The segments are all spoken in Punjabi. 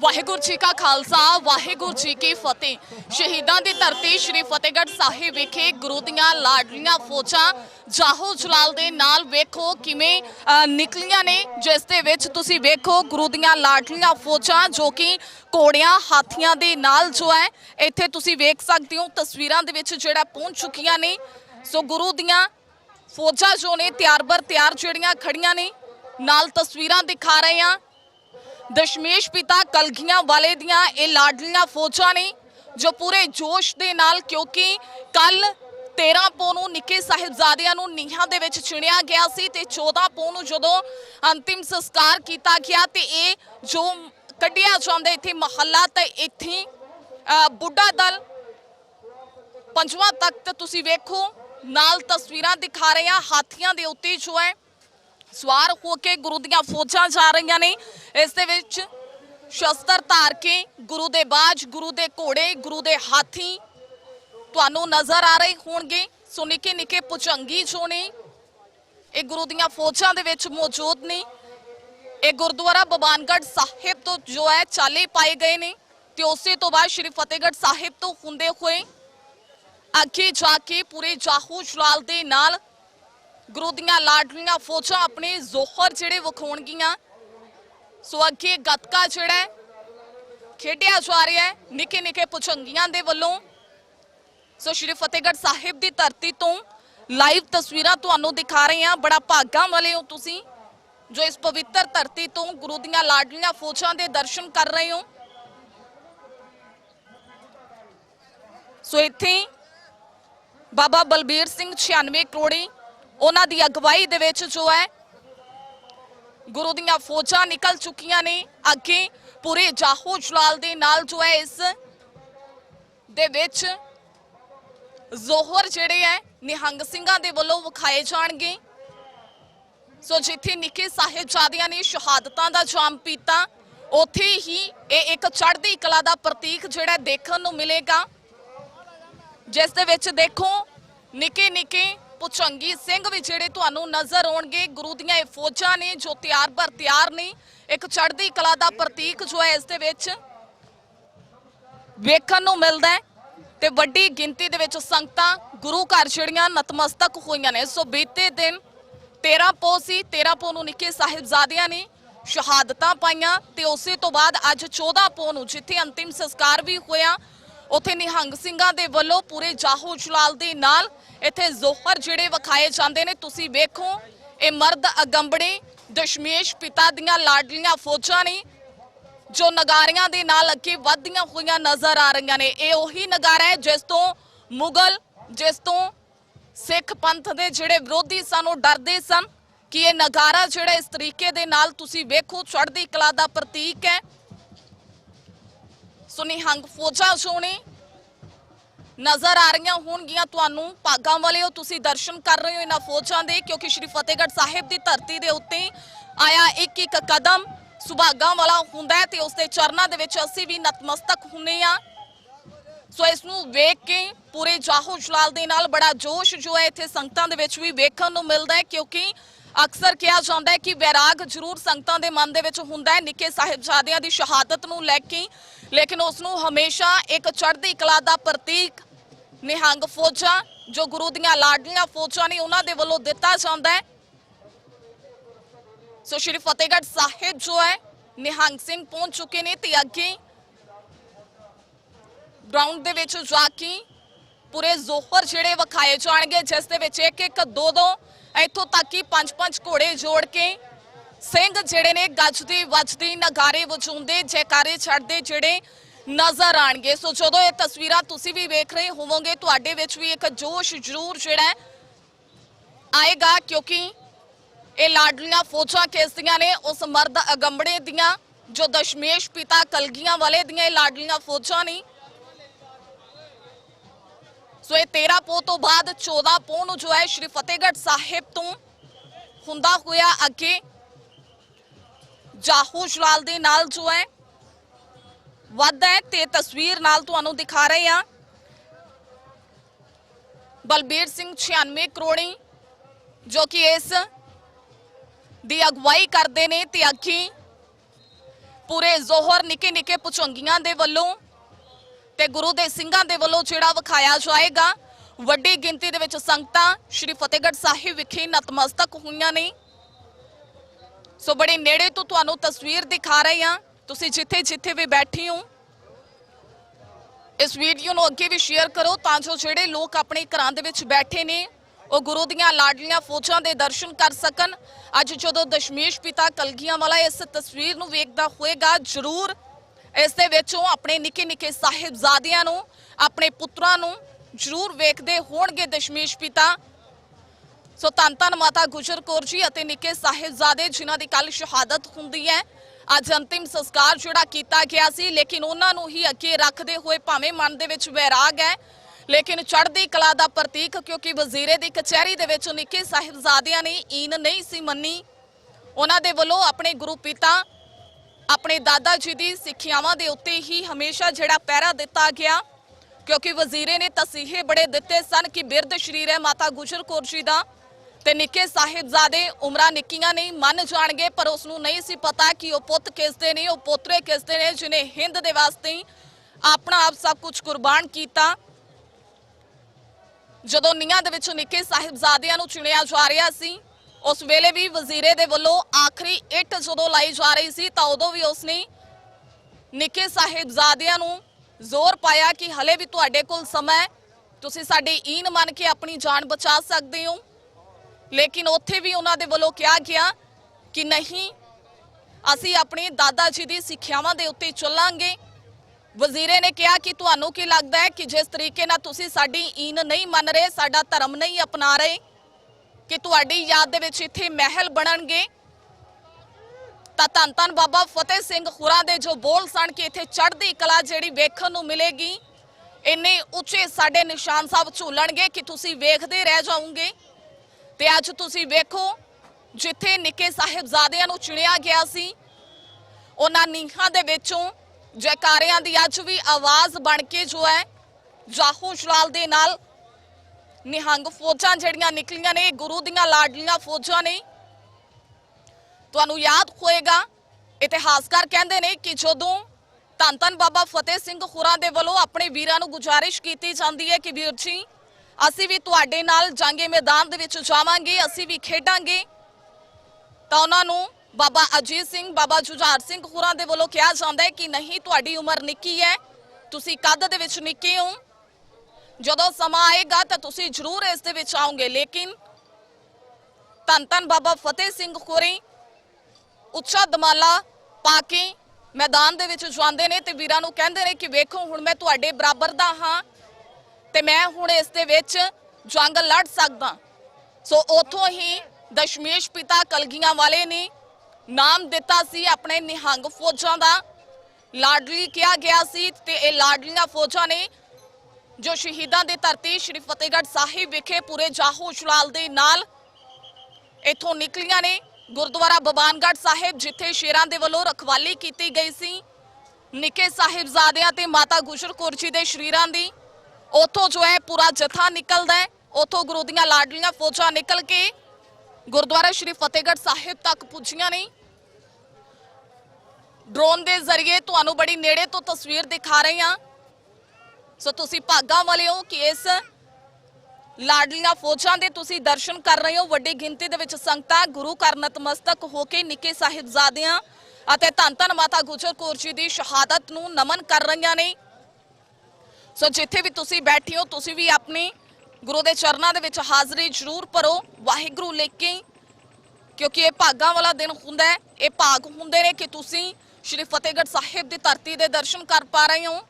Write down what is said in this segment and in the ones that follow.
ਵਾਹਿਗੁਰੂ ਜੀ ਕਾ ਖਾਲਸਾ, ਵਾਹਿਗੁਰੂ ਜੀ ਕੀ ਫਤਿਹ। ਸ਼ਹੀਦਾਂ ਦੀ ਧਰਤੀ ਸ਼੍ਰੀ ਫਤਿਹਗੜ੍ਹ ਸਾਹਿਬ ਵਿਖੇ ਗੁਰੂ ਦੀਆਂ ਲਾਡਲੀਆਂ ਫੌਜਾਂ ਜਾਹੋ ਜਲਾਲ ਦੇ ਨਾਲ ਵੇਖੋ ਕਿਵੇਂ ਨਿਕਲੀਆਂ ਨੇ, ਜਿਸ ਦੇ ਵਿੱਚ ਤੁਸੀਂ ਵੇਖੋ ਗੁਰੂ ਦੀਆਂ ਲਾਡਲੀਆਂ ਫੌਜਾਂ ਜੋ ਕਿ ਘੋੜਿਆਂ ਹਾਥੀਆਂ ਦੇ ਨਾਲ ਜੋ ਹੈ, ਇੱਥੇ ਤੁਸੀਂ ਵੇਖ ਸਕਦੇ ਹੋ ਤਸਵੀਰਾਂ ਦੇ ਵਿੱਚ ਜਿਹੜਾ ਪਹੁੰਚ ਚੁੱਕੀਆਂ ਨੇ। ਸੋ ਗੁਰੂ ਦੀਆਂ ਫੌਜਾਂ ਜੋ ਨੇ ਤਿਆਰ ਬਰ ਤਿਆਰ ਜਿਹੜੀਆਂ ਖੜੀਆਂ ਨੇ, ਨਾਲ ਤਸਵੀਰਾਂ ਦਿਖਾ ਰਹੇ ਹਾਂ। ਦਸ਼ਮੇਸ਼ ਪਿਤਾ ਕਲਗੀਆਂ ਵਾਲੇ ਦੀਆਂ ਇਹ ਲਾਡਲੀਆਂ ਫੌਜਾਂ ਨੇ, ਜੋ ਪੂਰੇ ਜੋਸ਼ ਦੇ ਨਾਲ ਕਿਉਂਕਿ ਕੱਲ 13 ਪੋ ਨੂੰ ਨਿੱਕੇ ਸਾਹਿਬਜ਼ਾਦਿਆਂ ਨੂੰ ਨੀਹਾਂ ਦੇ ਵਿੱਚ ਚਿਣਿਆ ਗਿਆ ਸੀ ਤੇ 14 ਪੋ ਨੂੰ ਜਦੋਂ ਅੰਤਿਮ ਸੰਸਕਾਰ ਕੀਤਾ ਗਿਆ ਤੇ ਇਹ ਜੋ ਕੱਢਿਆ ਜਾਂਦਾ ਇੱਥੇ ਮਹੱਲਾ ਤੇ ਇੱਥੇ ਬੁੱਢਾ ਦਲ ਪੰਜਵਾਂ ਤਖਤ ਤੁਸੀਂ ਵੇਖੋ, ਨਾਲ ਤਸਵੀਰਾਂ ਦਿਖਾ ਰਹੇ ਆ ਹਾਥੀਆਂ ਦੇ ਉੱਤੇ ਜੋ ਹੈ ਸਵਾਰ ਹੋ ਕੇ ਗੁਰੂ ਦੀਆਂ ਫੌਜਾਂ ਜਾ ਰਹੀਆਂ ਨੇ। ਇਸ ਦੇ ਵਿੱਚ ਸ਼ਸਤਰ ਧਾਰ ਕੇ ਗੁਰੂ ਦੇ ਬਾਜ, ਗੁਰੂ ਦੇ ਘੋੜੇ, ਗੁਰੂ ਦੇ ਹਾਥੀ ਤੁਹਾਨੂੰ ਨਜ਼ਰ ਆ ਰਹੇ ਹੋਣਗੇ। ਸੋ ਨਿੱਕੇ ਨਿੱਕੇ ਪੁਚੰਗੀ ਜੋ ਨੇ, ਇਹ ਗੁਰੂ ਦੀਆਂ ਫੌਜਾਂ ਦੇ ਵਿੱਚ ਮੌਜੂਦ ਨੇ। ਇਹ ਗੁਰਦੁਆਰਾ ਬਬਾਨਗੜ੍ਹ ਸਾਹਿਬ ਤੋਂ ਜੋ ਹੈ, ਚਾਲੇ ਪਾਏ ਗਏ ਨੇ ਤੇ ਉਸੇ ਤੋਂ ਬਾਅਦ ਸ਼੍ਰੀ ਫਤਿਹਗੜ੍ਹ ਸਾਹਿਬ ਤੋਂ ਹੁੰਦੇ ਹੋਏ ਅੱਗੇ ਜਾ ਕੇ ਪੂਰੇ ਜਾਹੂ ਜਲਾਲ ਦੇ ਨਾਲ ਗੁਰੂ ਦੀਆਂ ਲਾਡਲੀਆਂ ਫੌਜਾਂ ਆਪਣੇ ਜ਼ੋਹਰ ਜਿਹੜੇ ਵਿਖਾਉਣਗੀਆਂ। ਸੋ ਅੱਗੇ ਗੱਤਕਾ ਜਿਹੜਾ ਖੇਡਿਆ ਜਾ ਰਿਹਾ ਹੈ ਨਿੱਕੇ ਨਿੱਕੇ ਪੁਚੰਗੀਆਂ ਦੇ ਵੱਲੋਂ। ਸੋ ਸ਼੍ਰੀ ਫਤਿਹਗੜ੍ਹ ਸਾਹਿਬ ਦੀ ਧਰਤੀ ਤੋਂ ਲਾਈਵ ਤਸਵੀਰਾਂ ਤੁਹਾਨੂੰ ਦਿਖਾ ਰਹੇ ਹਾਂ। ਬੜਾ ਭਾਗਾਂ ਵਾਲੇ ਹੋ ਤੁਸੀਂ, ਜੋ ਇਸ ਪਵਿੱਤਰ ਧਰਤੀ ਤੋਂ ਗੁਰੂ ਦੀਆਂ ਲਾਡਲੀਆਂ ਫੌਜਾਂ ਦੇ ਦਰਸ਼ਨ ਕਰ ਰਹੇ ਹੋ। ਸੋ ਇੱਥੇ ਬਾਬਾ ਬਲਬੀਰ ਸਿੰਘ 96 ਕਰੋੜੀ ਉਹਨਾਂ ਦੀ ਅਗਵਾਈ ਦੇ ਵਿੱਚ ਜੋ ਹੈ, ਗੁਰੂ ਦੀਆਂ ਫੌਜਾਂ ਨਿਕਲ ਚੁੱਕੀਆਂ ਨੇ। ਅੱਗੇ ਪੂਰੇ ਜਾਹੋ ਜਲਾਲ ਦੇ ਨਾਲ ਜੋ ਹੈ, ਇਸ ਦੇ ਵਿੱਚ ਜ਼ੋਹਰ ਜਿਹੜੇ ਹੈ, ਨਿਹੰਗ ਸਿੰਘਾਂ ਦੇ ਵੱਲੋਂ ਵਿਖਾਏ ਜਾਣਗੇ। ਸੋ ਜਿੱਥੇ ਨਿੱਕੇ ਸਾਹਿਬਜ਼ਾਦਿਆਂ ਨੇ ਸ਼ਹਾਦਤਾਂ ਦਾ ਜਾਮ ਪੀਤਾ, ਉੱਥੇ ਹੀ ਇਹ ਇੱਕ ਚੜ੍ਹਦੀ ਕਲਾ ਦਾ ਪ੍ਰਤੀਕ ਜਿਹੜਾ ਦੇਖਣ ਨੂੰ ਮਿਲੇਗਾ। ਜਿਸ ਦੇ ਵਿੱਚ ਦੇਖੋ ਨਿੱਕੇ ਨਿੱਕੇ ਪੁਚੰਗੀ ਸਿੰਘ ਵੀ ਜਿਹੜੇ ਤੁਹਾਨੂੰ ਨਜ਼ਰ ਆਉਣਗੇ, ਗੁਰੂ ਦੀਆਂ ਇਹ ਫੌਜਾਂ ਨੇ ਜੋ ਤਿਆਰ ਬਰ ਤਿਆਰ ਨੇ, ਇੱਕ ਚੜ੍ਹਦੀ ਕਲਾ ਦਾ ਪ੍ਰਤੀਕ ਜੋ ਹੈ ਇਸ ਦੇ ਵਿੱਚ ਵੇਖਣ ਨੂੰ ਮਿਲਦਾ ਹੈ ਤੇ ਵੱਡੀ ਗਿਣਤੀ ਦੇ ਵਿੱਚ ਸੰਗਤਾਂ, ਗੁਰੂ ਘਰ ਜਿਹੜੀਆਂ ਨਤਮਸਤਕ ਹੋਈਆਂ ਨੇ। ਸੋ ਬੀਤੇ ਦਿਨ 13 ਪੋ ਸੀ 13 ਪੋ ਨੂੰ ਨਿੱਕੇ ਸਾਹਿਬਜ਼ਾਦਿਆਂ ਨੇ ਸ਼ਹਾਦਤਾਂ ਪਾਈਆਂ ਤੇ ਉਸੇ ਤੋਂ ਬਾਅਦ ਅੱਜ 14 ਪੋ ਨੂੰ ਜਿੱਥੇ ਅੰਤਿਮ ਸੰਸਕਾਰ ਵੀ ਹੋਇਆ ਉੱਥੇ ਨਿਹੰਗ ਸਿੰਘਾਂ ਦੇ ਵੱਲੋਂ ਪੂਰੇ ਜਾਹੋ ਜਲਾਲ ਦੇ ਨਾਲ ਇੱਥੇ ਜ਼ੋਹਰ ਜਿਹੜੇ ਵਿਖਾਏ ਜਾਂਦੇ ਨੇ, ਤੁਸੀਂ ਵੇਖੋ, ਇਹ ਮਰਦ ਅਗੰਬੜੇ, ਦਸ਼ਮੇਸ਼ ਪਿਤਾ ਦੀਆਂ ਲਾਡਲੀਆਂ ਫੌਜਾਂ ਨੇ, ਜੋ ਨਗਾਰਿਆਂ ਦੇ ਨਾਲ ਅੱਗੇ ਵੱਧਦੀਆਂ ਹੋਈਆਂ ਨਜ਼ਰ ਆ ਰਹੀਆਂ ਨੇ। ਇਹ ਉਹੀ ਨਗਾਰਾ ਹੈ ਜਿਸ ਤੋਂ ਮੁਗਲ, ਜਿਸ ਤੋਂ ਸਿੱਖ ਪੰਥ ਦੇ ਜਿਹੜੇ ਵਿਰੋਧੀ ਸਨ, ਉਹ ਡਰਦੇ ਸਨ ਕਿ ਇਹ ਨਗਾਰਾ ਜਿਹੜਾ ਇਸ ਤਰੀਕੇ ਦੇ ਨਾਲ ਤੁਸੀਂ ਵੇਖੋ, ਚੜ੍ਹਦੀ ਕਲਾ ਦਾ ਪ੍ਰਤੀਕ ਹੈ। ਸੋ ਨਿਹੰਗ ਫੌਜਾਂ ਜੋ ਨਜ਼ਰ ਆ ਰਹੀਆਂ ਹੋਣਗੀਆਂ ਤੁਹਾਨੂੰ ਭਾਗਾਂ ਵਾਲਿਓ, ਤੁਸੀਂ ਦਰਸ਼ਨ ਕਰ ਰਹੇ ਹੋ ਇਹਨਾਂ ਫੌਜਾਂ ਦੇ, ਕਿਉਂਕਿ ਸ਼੍ਰੀ ਫਤਿਹਗੜ੍ਹ ਸਾਹਿਬ ਦੀ ਧਰਤੀ ਦੇ ਉੱਤੇ ਆਇਆ ਇੱਕ ਇੱਕ ਕਦਮ ਸੁਭਾਗਾਂ ਵਾਲਾ ਹੁੰਦਾ ਹੈ ਤੇ ਉਸ ਦੇ ਚਰਨਾਂ ਦੇ ਵਿੱਚ ਅਸੀਂ ਵੀ ਨਤਮਸਤਕ ਹੁੰਨੇ ਆ ਸੋ ਇਸ ਨੂੰ ਵੇਖ ਕੇ ਪੂਰੇ ਜਾਹੋ ਜਲਾਲ ਦੇ ਨਾਲ ਬੜਾ ਜੋਸ਼ ਜੋ ਹੈ ਇੱਥੇ ਸੰਗਤਾਂ ਦੇ ਵਿੱਚ ਵੀ ਵੇਖਣ ਨੂੰ ਮਿਲਦਾ ਹੈ, ਕਿਉਂਕਿ ਅਕਸਰ ਕਿਹਾ ਜਾਂਦਾ ਹੈ ਕਿ ਵੈਰਾਗ ਜ਼ਰੂਰ ਸੰਗਤਾਂ ਦੇ ਮਨ ਦੇ ਵਿੱਚ ਹੁੰਦਾ ਹੈ। ਨਿੱਕੇ ਸਾਹਿਬਜ਼ਾਦਿਆਂ ਦੀ ਸ਼ਹਾਦਤ ਨੂੰ ਲੈ ਕੇ, ਲੇਕਿਨ ਉਸ ਨੂੰ ਹਮੇਸ਼ਾ ਇੱਕ ਚੜ੍ਹਦੀ ਕਲਾ ਦਾ ਪ੍ਰਤੀਕ ਨਿਹੰਗ ਫੌਜਾਂ, ਜੋ ਗੁਰੂ ਦੀਆਂ ਲਾਡਲੀਆਂ ਫੌਜਾਂ ਨੇ ਉਹਨਾਂ ਦੇ ਵੱਲੋਂ ਦਿੱਤਾ ਜਾਂਦਾ ਹੈ। ਸੋ ਸ਼੍ਰੀ ਫਤਿਹਗੜ੍ਹ ਸਾਹਿਬ ਜੋ ਹੈ, ਨਿਹੰਗ ਸਿੰਘ ਪਹੁੰਚ ਚੁੱਕੇ ਨੇ ਤੇ ਅੱਗੇ ਗਰਾਊਂਡ ਦੇ ਵਿੱਚ ਜਾ ਕੇ ਪੂਰੇ ਜ਼ੋਹਰ ਜਿਹੜੇ ਵਿਖਾਏ ਜਾਣਗੇ, ਜਿਸ ਦੇ ਵਿੱਚ ਇੱਕ ਇੱਕ ਦੋ ਦੋ ਇੱਥੋਂ ਤੱਕ ਕਿ ਪੰਜ ਪੰਜ ਘੋੜੇ ਜੋੜ ਕੇ ਸਿੰਘ ਜਿਹੜੇ ਨੇ ਗੱਜਦੀ ਵੱਜਦੀ ਨਗਾਰੇ ਵਜਾਉਂਦੇ, ਜੈਕਾਰੇ ਛੱਡਦੇ ਜਿਹੜੇ ਨਜ਼ਰ ਆਣਗੇ। ਸੋ ਜਦੋਂ ਇਹ ਤਸਵੀਰਾਂ ਤੁਸੀਂ ਵੀ ਵੇਖ ਰਹੇ ਹੋਵੋਗੇ, ਤੁਹਾਡੇ ਵਿੱਚ ਵੀ ਇੱਕ ਜੋਸ਼ ਜ਼ਰੂਰ ਜਿਹੜਾ ਆਏਗਾ ਕਿਉਂਕਿ ਇਹ ਲਾਡਲੀਆਂ ਫੌਜਾਂ ਕਿਸ ਦੀਆਂ ਨੇ, ਉਸ ਮਰਦ ਅਗੰਬੜੇ ਦੀਆਂ, ਜੋ ਦਸ਼ਮੇਸ਼ ਪਿਤਾ ਕਲਗੀਆਂ ਵਾਲੇ ਦੀਆਂ ਇਹ ਲਾਡਲੀਆਂ ਫੌਜਾਂ ਨੇ। ਸੋ ਇਹ 13 ਪੋ ਤੋਂ ਬਾਅਦ 14 ਪੋ ਨੂੰ ਜੋ ਹੈ ਸ਼੍ਰੀ ਫਤਿਹਗੜ੍ਹ ਸਾਹਿਬ ਤੋਂ ਹੁੰਦਾ ਹੋਇਆ ਅੱਗੇ ਜਾਹੂ ਜਲਾਲ ਦੇ ਨਾਲ ਜੋ ਹੈ ਵੱਧਦਾ ਹੈ ਤੇ ਤਸਵੀਰ ਨਾਲ ਤੁਹਾਨੂੰ ਦਿਖਾ ਰਹੇ ਹਾਂ। ਬਲਬੀਰ ਸਿੰਘ 96 ਕਰੋੜੀ ਜੋ ਕਿ ਇਸ ਦੀ ਅਗਵਾਈ ਕਰਦੇ ਨੇ ਤੇ ਅੱਗੇ ਪੂਰੇ ਜ਼ੋਹਰ ਨਿੱਕੇ ਨਿੱਕੇ ਪੁਚੰਗੀਆਂ ਦੇ ਵੱਲੋਂ ਤੇ ਗੁਰੂ ਦੇ ਸਿੰਘਾਂ ਦੇ ਵੱਲੋਂ ਜਿਹੜਾ ਵਿਖਾਇਆ ਜਾਏਗਾ। ਵੱਡੀ ਗਿਣਤੀ ਦੇ ਵਿੱਚ ਸੰਗਤਾਂ ਸ਼੍ਰੀ ਫਤਿਹਗੜ੍ਹ ਸਾਹਿਬ ਵਿਖੇ ਨਤਮਸਤਕ ਹੋਈਆਂ ਨੇ। ਸੋ ਬੜੇ ਨੇੜੇ ਤੋਂ ਤੁਹਾਨੂੰ ਤਸਵੀਰ ਦਿਖਾ ਰਹੇ ਹਾਂ। ਤੁਸੀਂ ਜਿੱਥੇ ਜਿੱਥੇ ਵੀ ਬੈਠੇ ਹੋ, ਇਸ ਵੀਡੀਓ ਨੂੰ ਅੱਗੇ ਵੀ ਸ਼ੇਅਰ ਕਰੋ ਤਾਂ ਜੋ ਜਿਹੜੇ ਲੋਕ ਆਪਣੇ ਘਰਾਂ ਦੇ ਵਿੱਚ ਬੈਠੇ ਨੇ, ਉਹ ਗੁਰੂ ਦੀਆਂ ਲਾਡਲੀਆਂ ਫੌਜਾਂ ਦੇ ਦਰਸ਼ਨ ਕਰ ਸਕਣ। ਅੱਜ ਜਦੋਂ ਦਸ਼ਮੇਸ਼ ਪਿਤਾ ਕਲਗੀਆਂ ਵਾਲਾ ਇਸ ਤਸਵੀਰ ਨੂੰ ਵੇਖਦਾ ਹੋਏਗਾ, ਜ਼ਰੂਰ ਇਸ ਦੇ ਵਿੱਚੋਂ ਆਪਣੇ ਨਿੱਕੇ ਨਿੱਕੇ ਸਾਹਿਬਜ਼ਾਦਿਆਂ ਨੂੰ, ਆਪਣੇ ਪੁੱਤਰਾਂ ਨੂੰ ਜ਼ਰੂਰ ਵੇਖਦੇ ਹੋਣਗੇ ਦਸ਼ਮੇਸ਼ ਪਿਤਾ। ਸੋ ਧੰਨ ਧੰਨ ਮਾਤਾ ਗੁਜਰ ਕੌਰ ਜੀ ਅਤੇ ਨਿੱਕੇ ਸਾਹਿਬਜ਼ਾਦੇ, ਜਿਨ੍ਹਾਂ ਦੀ ਕੱਲ ਸ਼ਹਾਦਤ ਹੁੰਦੀ ਹੈ। ਅੱਜ ਅੰਤਿਮ ਸੰਸਕਾਰ ਜਿਹੜਾ ਕੀਤਾ ਗਿਆ ਸੀ, ਲੇਕਿਨ ਉਹਨਾਂ ਨੂੰ ਹੀ ਅੱਗੇ ਰੱਖਦੇ ਹੋਏ ਭਾਵੇਂ ਮਨ ਦੇ ਵਿੱਚ ਵੈਰਾਗ ਹੈ, ਲੇਕਿਨ ਚੜ੍ਹਦੀ ਕਲਾ ਦਾ ਪ੍ਰਤੀਕ ਕਿਉਂਕਿ ਵਜ਼ੀਰੇ ਦੀ ਕਚਹਿਰੀ ਦੇ ਵਿੱਚ ਨਿੱਕੇ ਸਾਹਿਬਜ਼ਾਦਿਆਂ ਨੇ ਈਨ ਨਹੀਂ ਸੀ ਮੰਨੀ। ਉਹਨਾਂ ਦੇ ਵੱਲੋਂ ਆਪਣੇ ਗੁਰੂ ਪਿਤਾ ਆਪਣੇ ਦਾਦਾ ਜੀ ਦੀ ਸਿੱਖਿਆਵਾਂ ਦੇ ਉੱਤੇ ਹੀ ਹਮੇਸ਼ਾ ਜਿਹੜਾ ਪਹਿਰਾ ਦਿੱਤਾ ਗਿਆ, ਕਿਉਂਕਿ ਵਜ਼ੀਰੇ ਨੇ ਤਸੀਹੇ ਬੜੇ ਦਿੱਤੇ ਸਨ ਕਿ ਬਿਰਧ ਸ਼ਰੀਰ ਹੈ ਮਾਤਾ ਗੁਜਰ ਕੌਰ ਜੀ ਦਾ ਤੇ ਨਿੱਕੇ ਸਾਹਿਬਜ਼ਾਦੇ ਉਮਰਾਂ ਨਿੱਕੀਆਂ ਨਹੀਂ, ਮੰਨ ਜਾਣਗੇ, ਪਰ ਉਸ ਨੂੰ ਨਹੀਂ ਸੀ ਪਤਾ ਕਿ ਉਹ ਪੁੱਤ ਕਿਸ ਦੇ ਨੇ, ਉਹ ਪੋਤਰੇ ਕਿਸ ਦੇ ਨੇ, ਜਿਨੇ ਹਿੰਦ ਦੇ ਵਾਸਤੇ ਹੀ ਆਪਣਾ ਆਪ ਸਭ ਕੁਝ ਕੁਰਬਾਨ ਕੀਤਾ। ਜਦੋਂ ਨੀਹਾਂ ਦੇ ਵਿੱਚੋਂ ਨਿੱਕੇ ਸਾਹਿਬਜ਼ਾਦਿਆਂ ਨੂੰ ਚੁਣਿਆ ਜਾ ਰਿਹਾ ਸੀ ਉਸ ਵੇਲੇ ਵੀ ਵਜ਼ੀਰੇ ਦੇ ਵੱਲੋਂ ਆਖਰੀ ਇੱਟ ਜਦੋਂ ਲਾਈ ਜਾ ਰਹੀ ਸੀ ਤਾਂ ਉਦੋਂ ਵੀ ਉਸਨੇ ਨਿੱਕੇ ਸਾਹਿਬਜ਼ਾਦਿਆਂ ਨੂੰ ਜ਼ੋਰ ਪਾਇਆ ਕਿ ਹਲੇ ਵੀ ਤੁਹਾਡੇ ਕੋਲ ਸਮਾਂ ਹੈ। ਤੁਸੀਂ ਸਾਡੀ ਈਨ ਮੰਨ ਕੇ ਆਪਣੀ ਜਾਨ ਬਚਾ ਸਕਦੇ ਹੋ। ਲੇਕਿਨ ਉੱਥੇ ਵੀ ਉਹਨਾਂ ਦੇ ਵੱਲੋਂ ਕਿਹਾ ਗਿਆ ਕਿ ਨਹੀਂ, ਅਸੀਂ ਆਪਣੇ ਦਾਦਾ ਜੀ ਦੀ ਸਿੱਖਿਆਵਾਂ ਦੇ ਉੱਤੇ ਚੱਲਾਂਗੇ। ਵਜ਼ੀਰੇ ਨੇ ਕਿਹਾ ਕਿ ਤੁਹਾਨੂੰ ਕੀ ਲੱਗਦਾ ਹੈ ਕਿ ਜਿਸ ਤਰੀਕੇ ਨਾਲ ਤੁਸੀਂ ਸਾਡੀ ਈਨ ਨਹੀਂ ਮੰਨ ਰਹੇ, ਸਾਡਾ ਧਰਮ ਨਹੀਂ ਅਪਣਾ ਰਹੇ ਕਿ ਤੁਹਾਡੀ ਯਾਦ ਦੇ ਵਿੱਚ ਇੱਥੇ ਮਹਿਲ ਬਣਨਗੇ। ਤਾਂ ਧੰਨ ਧੰਨ ਬਾਬਾ ਫਤਿਹ ਸਿੰਘ ਖੁਰਾ ਦੇ ਜੋ ਬੋਲ ਸਨ ਕਿ ਇੱਥੇ ਚੜ੍ਹਦੀ ਕਲਾ ਜਿਹੜੀ ਵੇਖਣ ਨੂੰ ਮਿਲੇਗੀ, ਇੰਨੇ ਉੱਚੇ ਸਾਡੇ ਨਿਸ਼ਾਨ ਸਾਹਿਬ ਝੂਲਣਗੇ ਕਿ ਤੁਸੀਂ ਵੇਖਦੇ ਰਹਿ ਜਾਓਗੇ। ਤੇ ਅੱਜ ਤੁਸੀਂ ਵੇਖੋ, ਜਿੱਥੇ ਨਿੱਕੇ ਸਾਹਿਬਜ਼ਾਦਿਆਂ ਨੂੰ ਚੁਣਿਆ ਗਿਆ ਸੀ, ਉਹਨਾਂ ਨੀਹਾਂ ਦੇ ਵਿੱਚੋਂ ਜੈਕਾਰਿਆਂ ਦੀ ਅੱਜ ਵੀ ਆਵਾਜ਼ ਬਣ ਕੇ ਜੋ ਹੈ, ਜਾਹੋ ਜਲਾਲ ਦੇ ਨਾਲ ਨਿਹੰਗ ਫੌਜਾਂ ਜਿਹੜੀਆਂ ਨਿਕਲੀਆਂ ਨੇ, ਗੁਰੂ ਦੀਆਂ ਲਾਡਲੀਆਂ ਫੌਜਾਂ ਨੇ। ਤੁਹਾਨੂੰ ਯਾਦ ਹੋਏਗਾ, ਇਤਿਹਾਸਕਾਰ ਕਹਿੰਦੇ ਨੇ ਕਿ ਜਦੋਂ ਧੰਨ ਧੰਨ ਬਾਬਾ ਫਤਿਹ ਸਿੰਘ ਖੁਰਾ ਦੇ ਵੱਲੋਂ ਆਪਣੇ ਵੀਰਾਂ ਨੂੰ ਗੁਜ਼ਾਰਿਸ਼ ਕੀਤੀ ਜਾਂਦੀ ਹੈ ਕਿ ਵੀਰ ਜੀ, ਅਸੀਂ ਵੀ ਤੁਹਾਡੇ ਨਾਲ ਜੰਗੇ ਮੈਦਾਨ ਦੇ ਵਿੱਚ ਜਾਵਾਂਗੇ, ਅਸੀਂ ਵੀ ਖੇਡਾਂਗੇ। ਤਾਂ ਉਹਨਾਂ ਨੂੰ ਬਾਬਾ ਅਜੀਤ ਸਿੰਘ, ਬਾਬਾ ਜੁਝਾਰ ਸਿੰਘ ਖੁਰਾ ਦੇ ਵੱਲੋਂ ਕਿਹਾ ਜਾਂਦਾ ਹੈ ਕਿ ਨਹੀਂ, ਤੁਹਾਡੀ ਉਮਰ ਨਿੱਕੀ ਹੈ, ਤੁਸੀਂ ਕੱਦ ਦੇ ਵਿੱਚ ਨਿੱਕੇ ਹੋ। ਜਦੋਂ ਸਮਾਂ ਆਏਗਾ ਤਾਂ ਤੁਸੀਂ ਜ਼ਰੂਰ ਇਸ ਦੇ ਵਿੱਚ ਆਉਂਗੇ ਲੇਕਿਨ ਧੰਨ ਧੰਨ ਬਾਬਾ ਫਤਿਹ ਸਿੰਘ ਖੋਰੀ, ਉੱਚਾ ਦਮਾਲਾ ਪਾ ਕੇ ਮੈਦਾਨ ਦੇ ਵਿੱਚ ਜਾਂਦੇ ਨੇ ਤੇ ਵੀਰਾਂ ਨੂੰ ਕਹਿੰਦੇ ਨੇ ਕਿ ਵੇਖੋ, ਹੁਣ ਮੈਂ ਤੁਹਾਡੇ ਬਰਾਬਰ ਦਾ ਹਾਂ ਤੇ ਮੈਂ ਹੁਣ ਇਸ ਦੇ ਵਿੱਚ ਜੰਗ ਲੜ ਸਕਦਾ। ਸੋ ਉਥੋਂ ਹੀ ਦਸ਼ਮੇਸ਼ ਪਿਤਾ ਕਲਗੀਆਂ ਵਾਲੇ ਨੇ ਨਾਮ ਦਿੱਤਾ ਸੀ ਆਪਣੇ ਨਿਹੰਗ ਫੌਜਾਂ ਦਾ। ਲਾਡਲੀ ਕਿਹਾ ਗਿਆ ਸੀ ਤੇ ਇਹ ਲਾਡਲੀਆਂ ਫੌਜਾਂ ਨੇ ਜੋ ਸ਼ਹੀਦਾਂ ਦੀ ਧਰਤੀ ਸ਼੍ਰੀ ਫਤਿਹਗੜ੍ਹ ਸਾਹਿਬ ਵਿਖੇ ਪੂਰੇ ਜਾਹੋ ਜਲਾਲ ਦੇ ਨਾਲ ਇੱਥੋਂ ਨਿਕਲੀਆਂ ਨੇ। ਗੁਰਦੁਆਰਾ ਬਬਾਨਗੜ੍ਹ ਸਾਹਿਬ, ਜਿੱਥੇ ਸ਼ੇਰਾਂ ਦੇ ਵੱਲੋਂ ਰਖਵਾਲੀ ਕੀਤੀ ਗਈ ਸੀ। ਨਿੱਕੇ ਸਾਹਿਬਜ਼ਾਦਿਆਂ ਤੇ ਮਾਤਾ ਗੁਜਰ ਕੌਰ ਜੀ ਦੇ ਸ਼ਰੀਰਾਂ ਦੀ। ਉੱਥੋਂ ਜੋ ਹੈ ਪੂਰਾ ਜਥਾ ਨਿਕਲਦਾ ਹੈ। ਉਥੋਂ ਗੁਰੂ ਦੀਆਂ ਲਾਡਲੀਆਂ ਫੌਜਾਂ ਨਿਕਲ ਕੇ ਗੁਰਦੁਆਰਾ ਸ਼੍ਰੀ ਫਤਿਹਗੜ੍ਹ ਸਾਹਿਬ ਤੱਕ ਪੁੱਜੀਆਂ ਨੇ। ਡਰੋਨ ਦੇ ਜ਼ਰੀਏ ਤੁਹਾਨੂੰ ਬੜੀ ਨੇੜੇ ਤੋਂ ਤਸਵੀਰ ਦਿਖਾ ਰਹੇ ਹਾਂ। ਸੋ ਤੁਸੀਂ ਭਾਗਾਂ ਵਾਲੇ ਹੋ ਕਿ ਇਸ ਲਾਡਲੀਆਂ ਫੌਜਾਂ ਦੇ ਤੁਸੀਂ ਦਰਸ਼ਨ ਕਰ ਰਹੇ ਹੋ। ਵੱਡੀ ਗਿਣਤੀ ਦੇ ਵਿੱਚ ਸੰਗਤਾਂ ਗੁਰੂ ਘਰ ਨਤਮਸਤਕ ਹੋ ਕੇ ਨਿੱਕੇ ਸਾਹਿਬਜ਼ਾਦਿਆਂ ਅਤੇ ਧੰਨ ਧੰਨ ਮਾਤਾ ਗੁਜਰ ਕੌਰ ਜੀ ਦੀ ਸ਼ਹਾਦਤ ਨੂੰ ਨਮਨ ਕਰ ਰਹੀਆਂ ਨੇ। ਸੋ ਜਿੱਥੇ ਵੀ ਤੁਸੀਂ ਬੈਠੇ ਹੋ, ਤੁਸੀਂ ਵੀ ਆਪਣੀ ਗੁਰੂ ਦੇ ਚਰਨਾਂ ਦੇ ਵਿੱਚ ਹਾਜ਼ਰੀ ਜ਼ਰੂਰ ਭਰੋ। ਵਾਹਿਗੁਰੂ ਲੈ ਕੇ, ਕਿਉਂਕਿ ਇਹ ਭਾਗਾਂ ਵਾਲਾ ਦਿਨ ਹੁੰਦਾ ਹੈ। ਇਹ ਭਾਗ ਹੁੰਦੇ ਨੇ ਕਿ ਤੁਸੀਂ ਸ਼੍ਰੀ ਫਤਿਹਗੜ੍ਹ ਸਾਹਿਬ ਦੀ ਧਰਤੀ ਦੇ ਦਰਸ਼ਨ ਕਰ ਪਾ ਰਹੇ ਹੋ।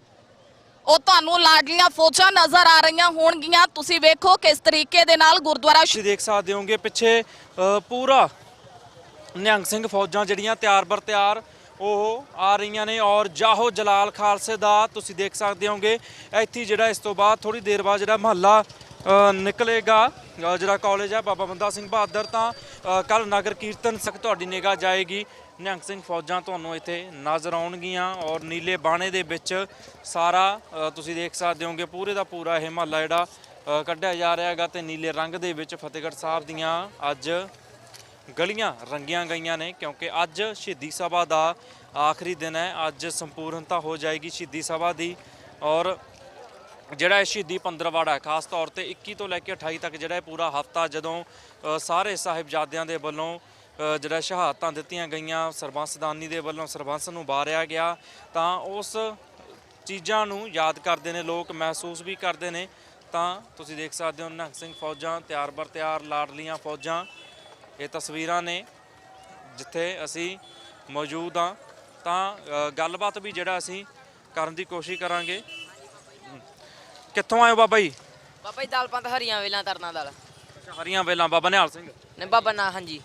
ਉਹ ਤੁਹਾਨੂੰ ਲਾਡਲੀਆਂ ਫੌਜਾਂ ਨਜ਼ਰ ਆ ਰਹੀਆਂ ਹੋਣਗੀਆਂ। ਤੁਸੀਂ ਵੇਖੋ ਕਿਸ ਤਰੀਕੇ ਦੇ ਨਾਲ ਗੁਰਦੁਆਰਾ ਤੁਸੀਂ ਦੇਖ ਸਕਦੇ ਹੋਗੇ ਪਿੱਛੇ ਅ, ਪੂਰਾ ਨਿਹੰਗ ਸਿੰਘ ਫੌਜਾਂ ਜਿਹੜੀਆਂ ਤਿਆਰ ਬਰ ਤਿਆਰ ਉਹ ਆ ਰਹੀਆਂ ਨੇ ਔਰ ਜਾਹੋ ਜਲਾਲ ਖਾਲਸੇ ਦਾ ਤੁਸੀਂ ਦੇਖ ਸਕਦੇ ਹੋਗੇ ਇੱਥੇ ਜਿਹੜਾ ਇਸ ਤੋਂ ਬਾਅਦ ਥੋੜੀ ਦੇਰ ਬਾਅਦ ਜਿਹੜਾ ਮਹੱਲਾ ਅ, ਨਿਕਲੇਗਾ ਅ, ਜਿਹੜਾ ਕਾਲਜ ਹੈ ਬਾਬਾ ਬੰਦਾ ਸਿੰਘ ਬਹਾਦਰ ਤਾਂ ਕੱਲ ਨਗਰ ਕੀਰਤਨ ਸਕ ਤੁਹਾਡੀ ਨਿਗਾਹ ਜਾਏਗੀ। ਨਿਹੰਗ ਸਿੰਘ ਫੌਜਾਂ ਤੁਹਾਨੂੰ ਇੱਥੇ ਨਜ਼ਰ ਆਉਣਗੀਆਂ ਔਰ ਨੀਲੇ ਬਾਣੇ ਦੇ ਵਿੱਚ ਸਾਰਾ ਤੁਸੀਂ ਦੇਖ ਸਕਦੇ ਹੋਗੇ, ਪੂਰੇ ਦਾ ਪੂਰਾ ਇਹ ਮਹੱਲਾ ਜਿਹੜਾ ਕੱਢਿਆ ਜਾ ਰਿਹਾ ਹੈਗਾ ਤੇ ਨੀਲੇ ਰੰਗ ਦੇ ਵਿੱਚ ਫਤਿਹਗੜ੍ਹ ਸਾਹਿਬ ਦੀਆਂ ਅੱਜ ਗਲੀਆਂ ਰੰਗੀਆਂ ਗਈਆਂ ਨੇ ਕਿਉਂਕਿ ਅੱਜ ਸ਼ਹੀਦੀ ਸਭਾ ਦਾ ਆਖਰੀ ਦਿਨ ਹੈ, ਅੱਜ ਸੰਪੂਰਨਤਾ ਹੋ ਜਾਏਗੀ ਸ਼ਹੀਦੀ ਸਭਾ ਦੀ ਔਰ ਜਿਹੜਾ ਇਹ ਸ਼ਹੀਦੀ ਪੰਦਰਵਾੜਾ ਖਾਸ ਤੌਰ ਤੇ 21 ਤੋਂ ਲੈ ਕੇ 28 ਤੱਕ ਜਿਹੜਾ ਪੂਰਾ ਹਫਤਾ ਜਦੋਂ ਸਾਰੇ ਸਾਹਿਬਜ਼ਾਦਿਆਂ ਦੇ ਵੱਲੋਂ ਜਿਹੜਾ ਸ਼ਹਾਦਤਾਂ ਦਿੱਤੀਆਂ ਗਈਆਂ ਸਰਬੰਸਦਾਨੀ ਦੇ ਵੱਲੋਂ ਸਰਬੰਸ ਨੂੰ ਬਾਰਿਆ ਗਿਆ ਤਾਂ ਉਸ ਚੀਜ਼ਾਂ ਨੂੰ ਯਾਦ ਕਰਦੇ ਨੇ ਲੋਕ ਮਹਿਸੂਸ ਵੀ ਕਰਦੇ ਨੇ। ਤਾਂ ਤੁਸੀਂ ਦੇਖ ਸਕਦੇ ਹੋ ਨਿਹੰਗ ਸਿੰਘ ਫੌਜਾਂ ਤਿਆਰ ਬਰ ਤਿਆਰ ਲਾਡਲੀਆਂ ਫੌਜਾਂ ਇਹ ਤਸਵੀਰਾਂ ਨੇ ਜਿੱਥੇ ਅਸੀਂ ਮੌਜੂਦ ਹਾਂ। ਤਾਂ ਗੱਲਬਾਤ ਵੀ ਜਿਹੜਾ ਅਸੀਂ ਕਰਨ ਦੀ ਕੋਸ਼ਿਸ਼ ਕਰਾਂਗੇ। ਕਿੱਥੋਂ ਆਏ ਹੋ ਬਾਬਾ ਜੀ? ਬਾਬਾ ਜੀ ਦਾਲ ਪੰਥ ਹਰੀਆਂ ਵੇਲਾਂ ਤਰਨਾ ਦਾਲ। ਹਰੀਆਂ ਵੇਲਾਂ ਬਾਬਾ ਨਿਹਾਲ ਸਿੰਘ। ਨੇ ਬਾਬਾ ਨਾ ਹਾਂਜੀ।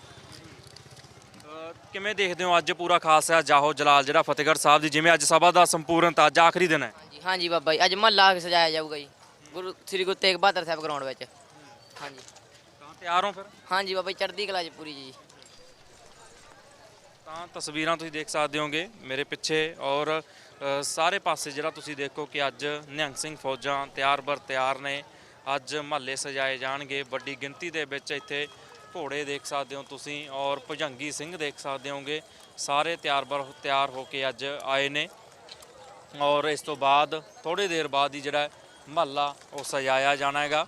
ਕਿਵੇਂ ਦੇਖਦੇ ਹੋ ਅੱਜ ਪੂਰਾ ਖਾਸ ਹੈ ਜਾਹੋ ਜਲਾਲ ਜਿਹੜਾ ਫਤਿਹਗੜ੍ਹ ਸਾਹਿਬ ਦੀ ਜਿਵੇਂ ਅੱਜ ਸਭਾ ਦਾ ਸੰਪੂਰਨਤਾ ਅੱਜ ਆਖਰੀ ਦਿਨ ਹੈ। ਹਾਂਜੀ ਹਾਂਜੀ ਬਾਬਾ ਜੀ ਅੱਜ ਮਹੱਲਾ ਸਜਾਇਆ ਜਾਊਗਾ ਜੀ। ਗੁਰੂ ਸ੍ਰੀ ਗੁਰੂ ਤੇਗ ਬਹਾਦਰ ਸਾਹਿਬ ਗਰਾਊਂਡ ਵਿੱਚ। ਹਾਂਜੀ। ਤਾਂ ਤਿਆਰ ਹੋ ਫਿਰ? ਹਾਂਜੀ ਬਾਬਾ ਜੀ ਚੜ੍ਹਦੀ ਕਲਾ ਚ ਪੂਰੀ ਜੀ। ਤਾਂ ਤਸਵੀਰਾਂ ਤੁਸੀਂ ਦੇਖ ਸਕਦੇ ਹੋਗੇ ਮੇਰੇ ਪਿੱਛੇ ਔਰ ਅ, ਸਾਰੇ ਪਾਸੇ ਜਿਹੜਾ ਤੁਸੀਂ ਦੇਖੋ ਕਿ ਅੱਜ ਨਿਹੰਗ ਸਿੰਘ ਫੌਜਾਂ ਤਿਆਰ ਬਰ ਤਿਆਰ ਨੇ। ਅੱਜ ਮਹੱਲੇ ਸਜਾਏ ਜਾਣਗੇ ਵੱਡੀ ਗਿਣਤੀ ਦੇ ਵਿੱਚ ਇੱਥੇ ਘੋੜੇ ਦੇਖ ਸਕਦੇ ਹੋ ਤੁਸੀਂ ਔਰ ਭੁਜੰਗੀ ਸਿੰਘ ਦੇਖ ਸਕਦੇ ਹੋਗੇ। ਸਾਰੇ ਤਿਆਰ ਬਰ ਤਿਆਰ ਹੋ ਕੇ ਅੱਜ ਆਏ ਨੇ। ਔਰ ਇਸ ਤੋਂ ਬਾਅਦ ਥੋੜੀ ਦੇਰ ਬਾਅਦ ਹੀ ਜਿਹੜਾ ਮਹੱਲਾ ਉਹ ਸਜਾਇਆ ਜਾਣਾ ਹੈਗਾ।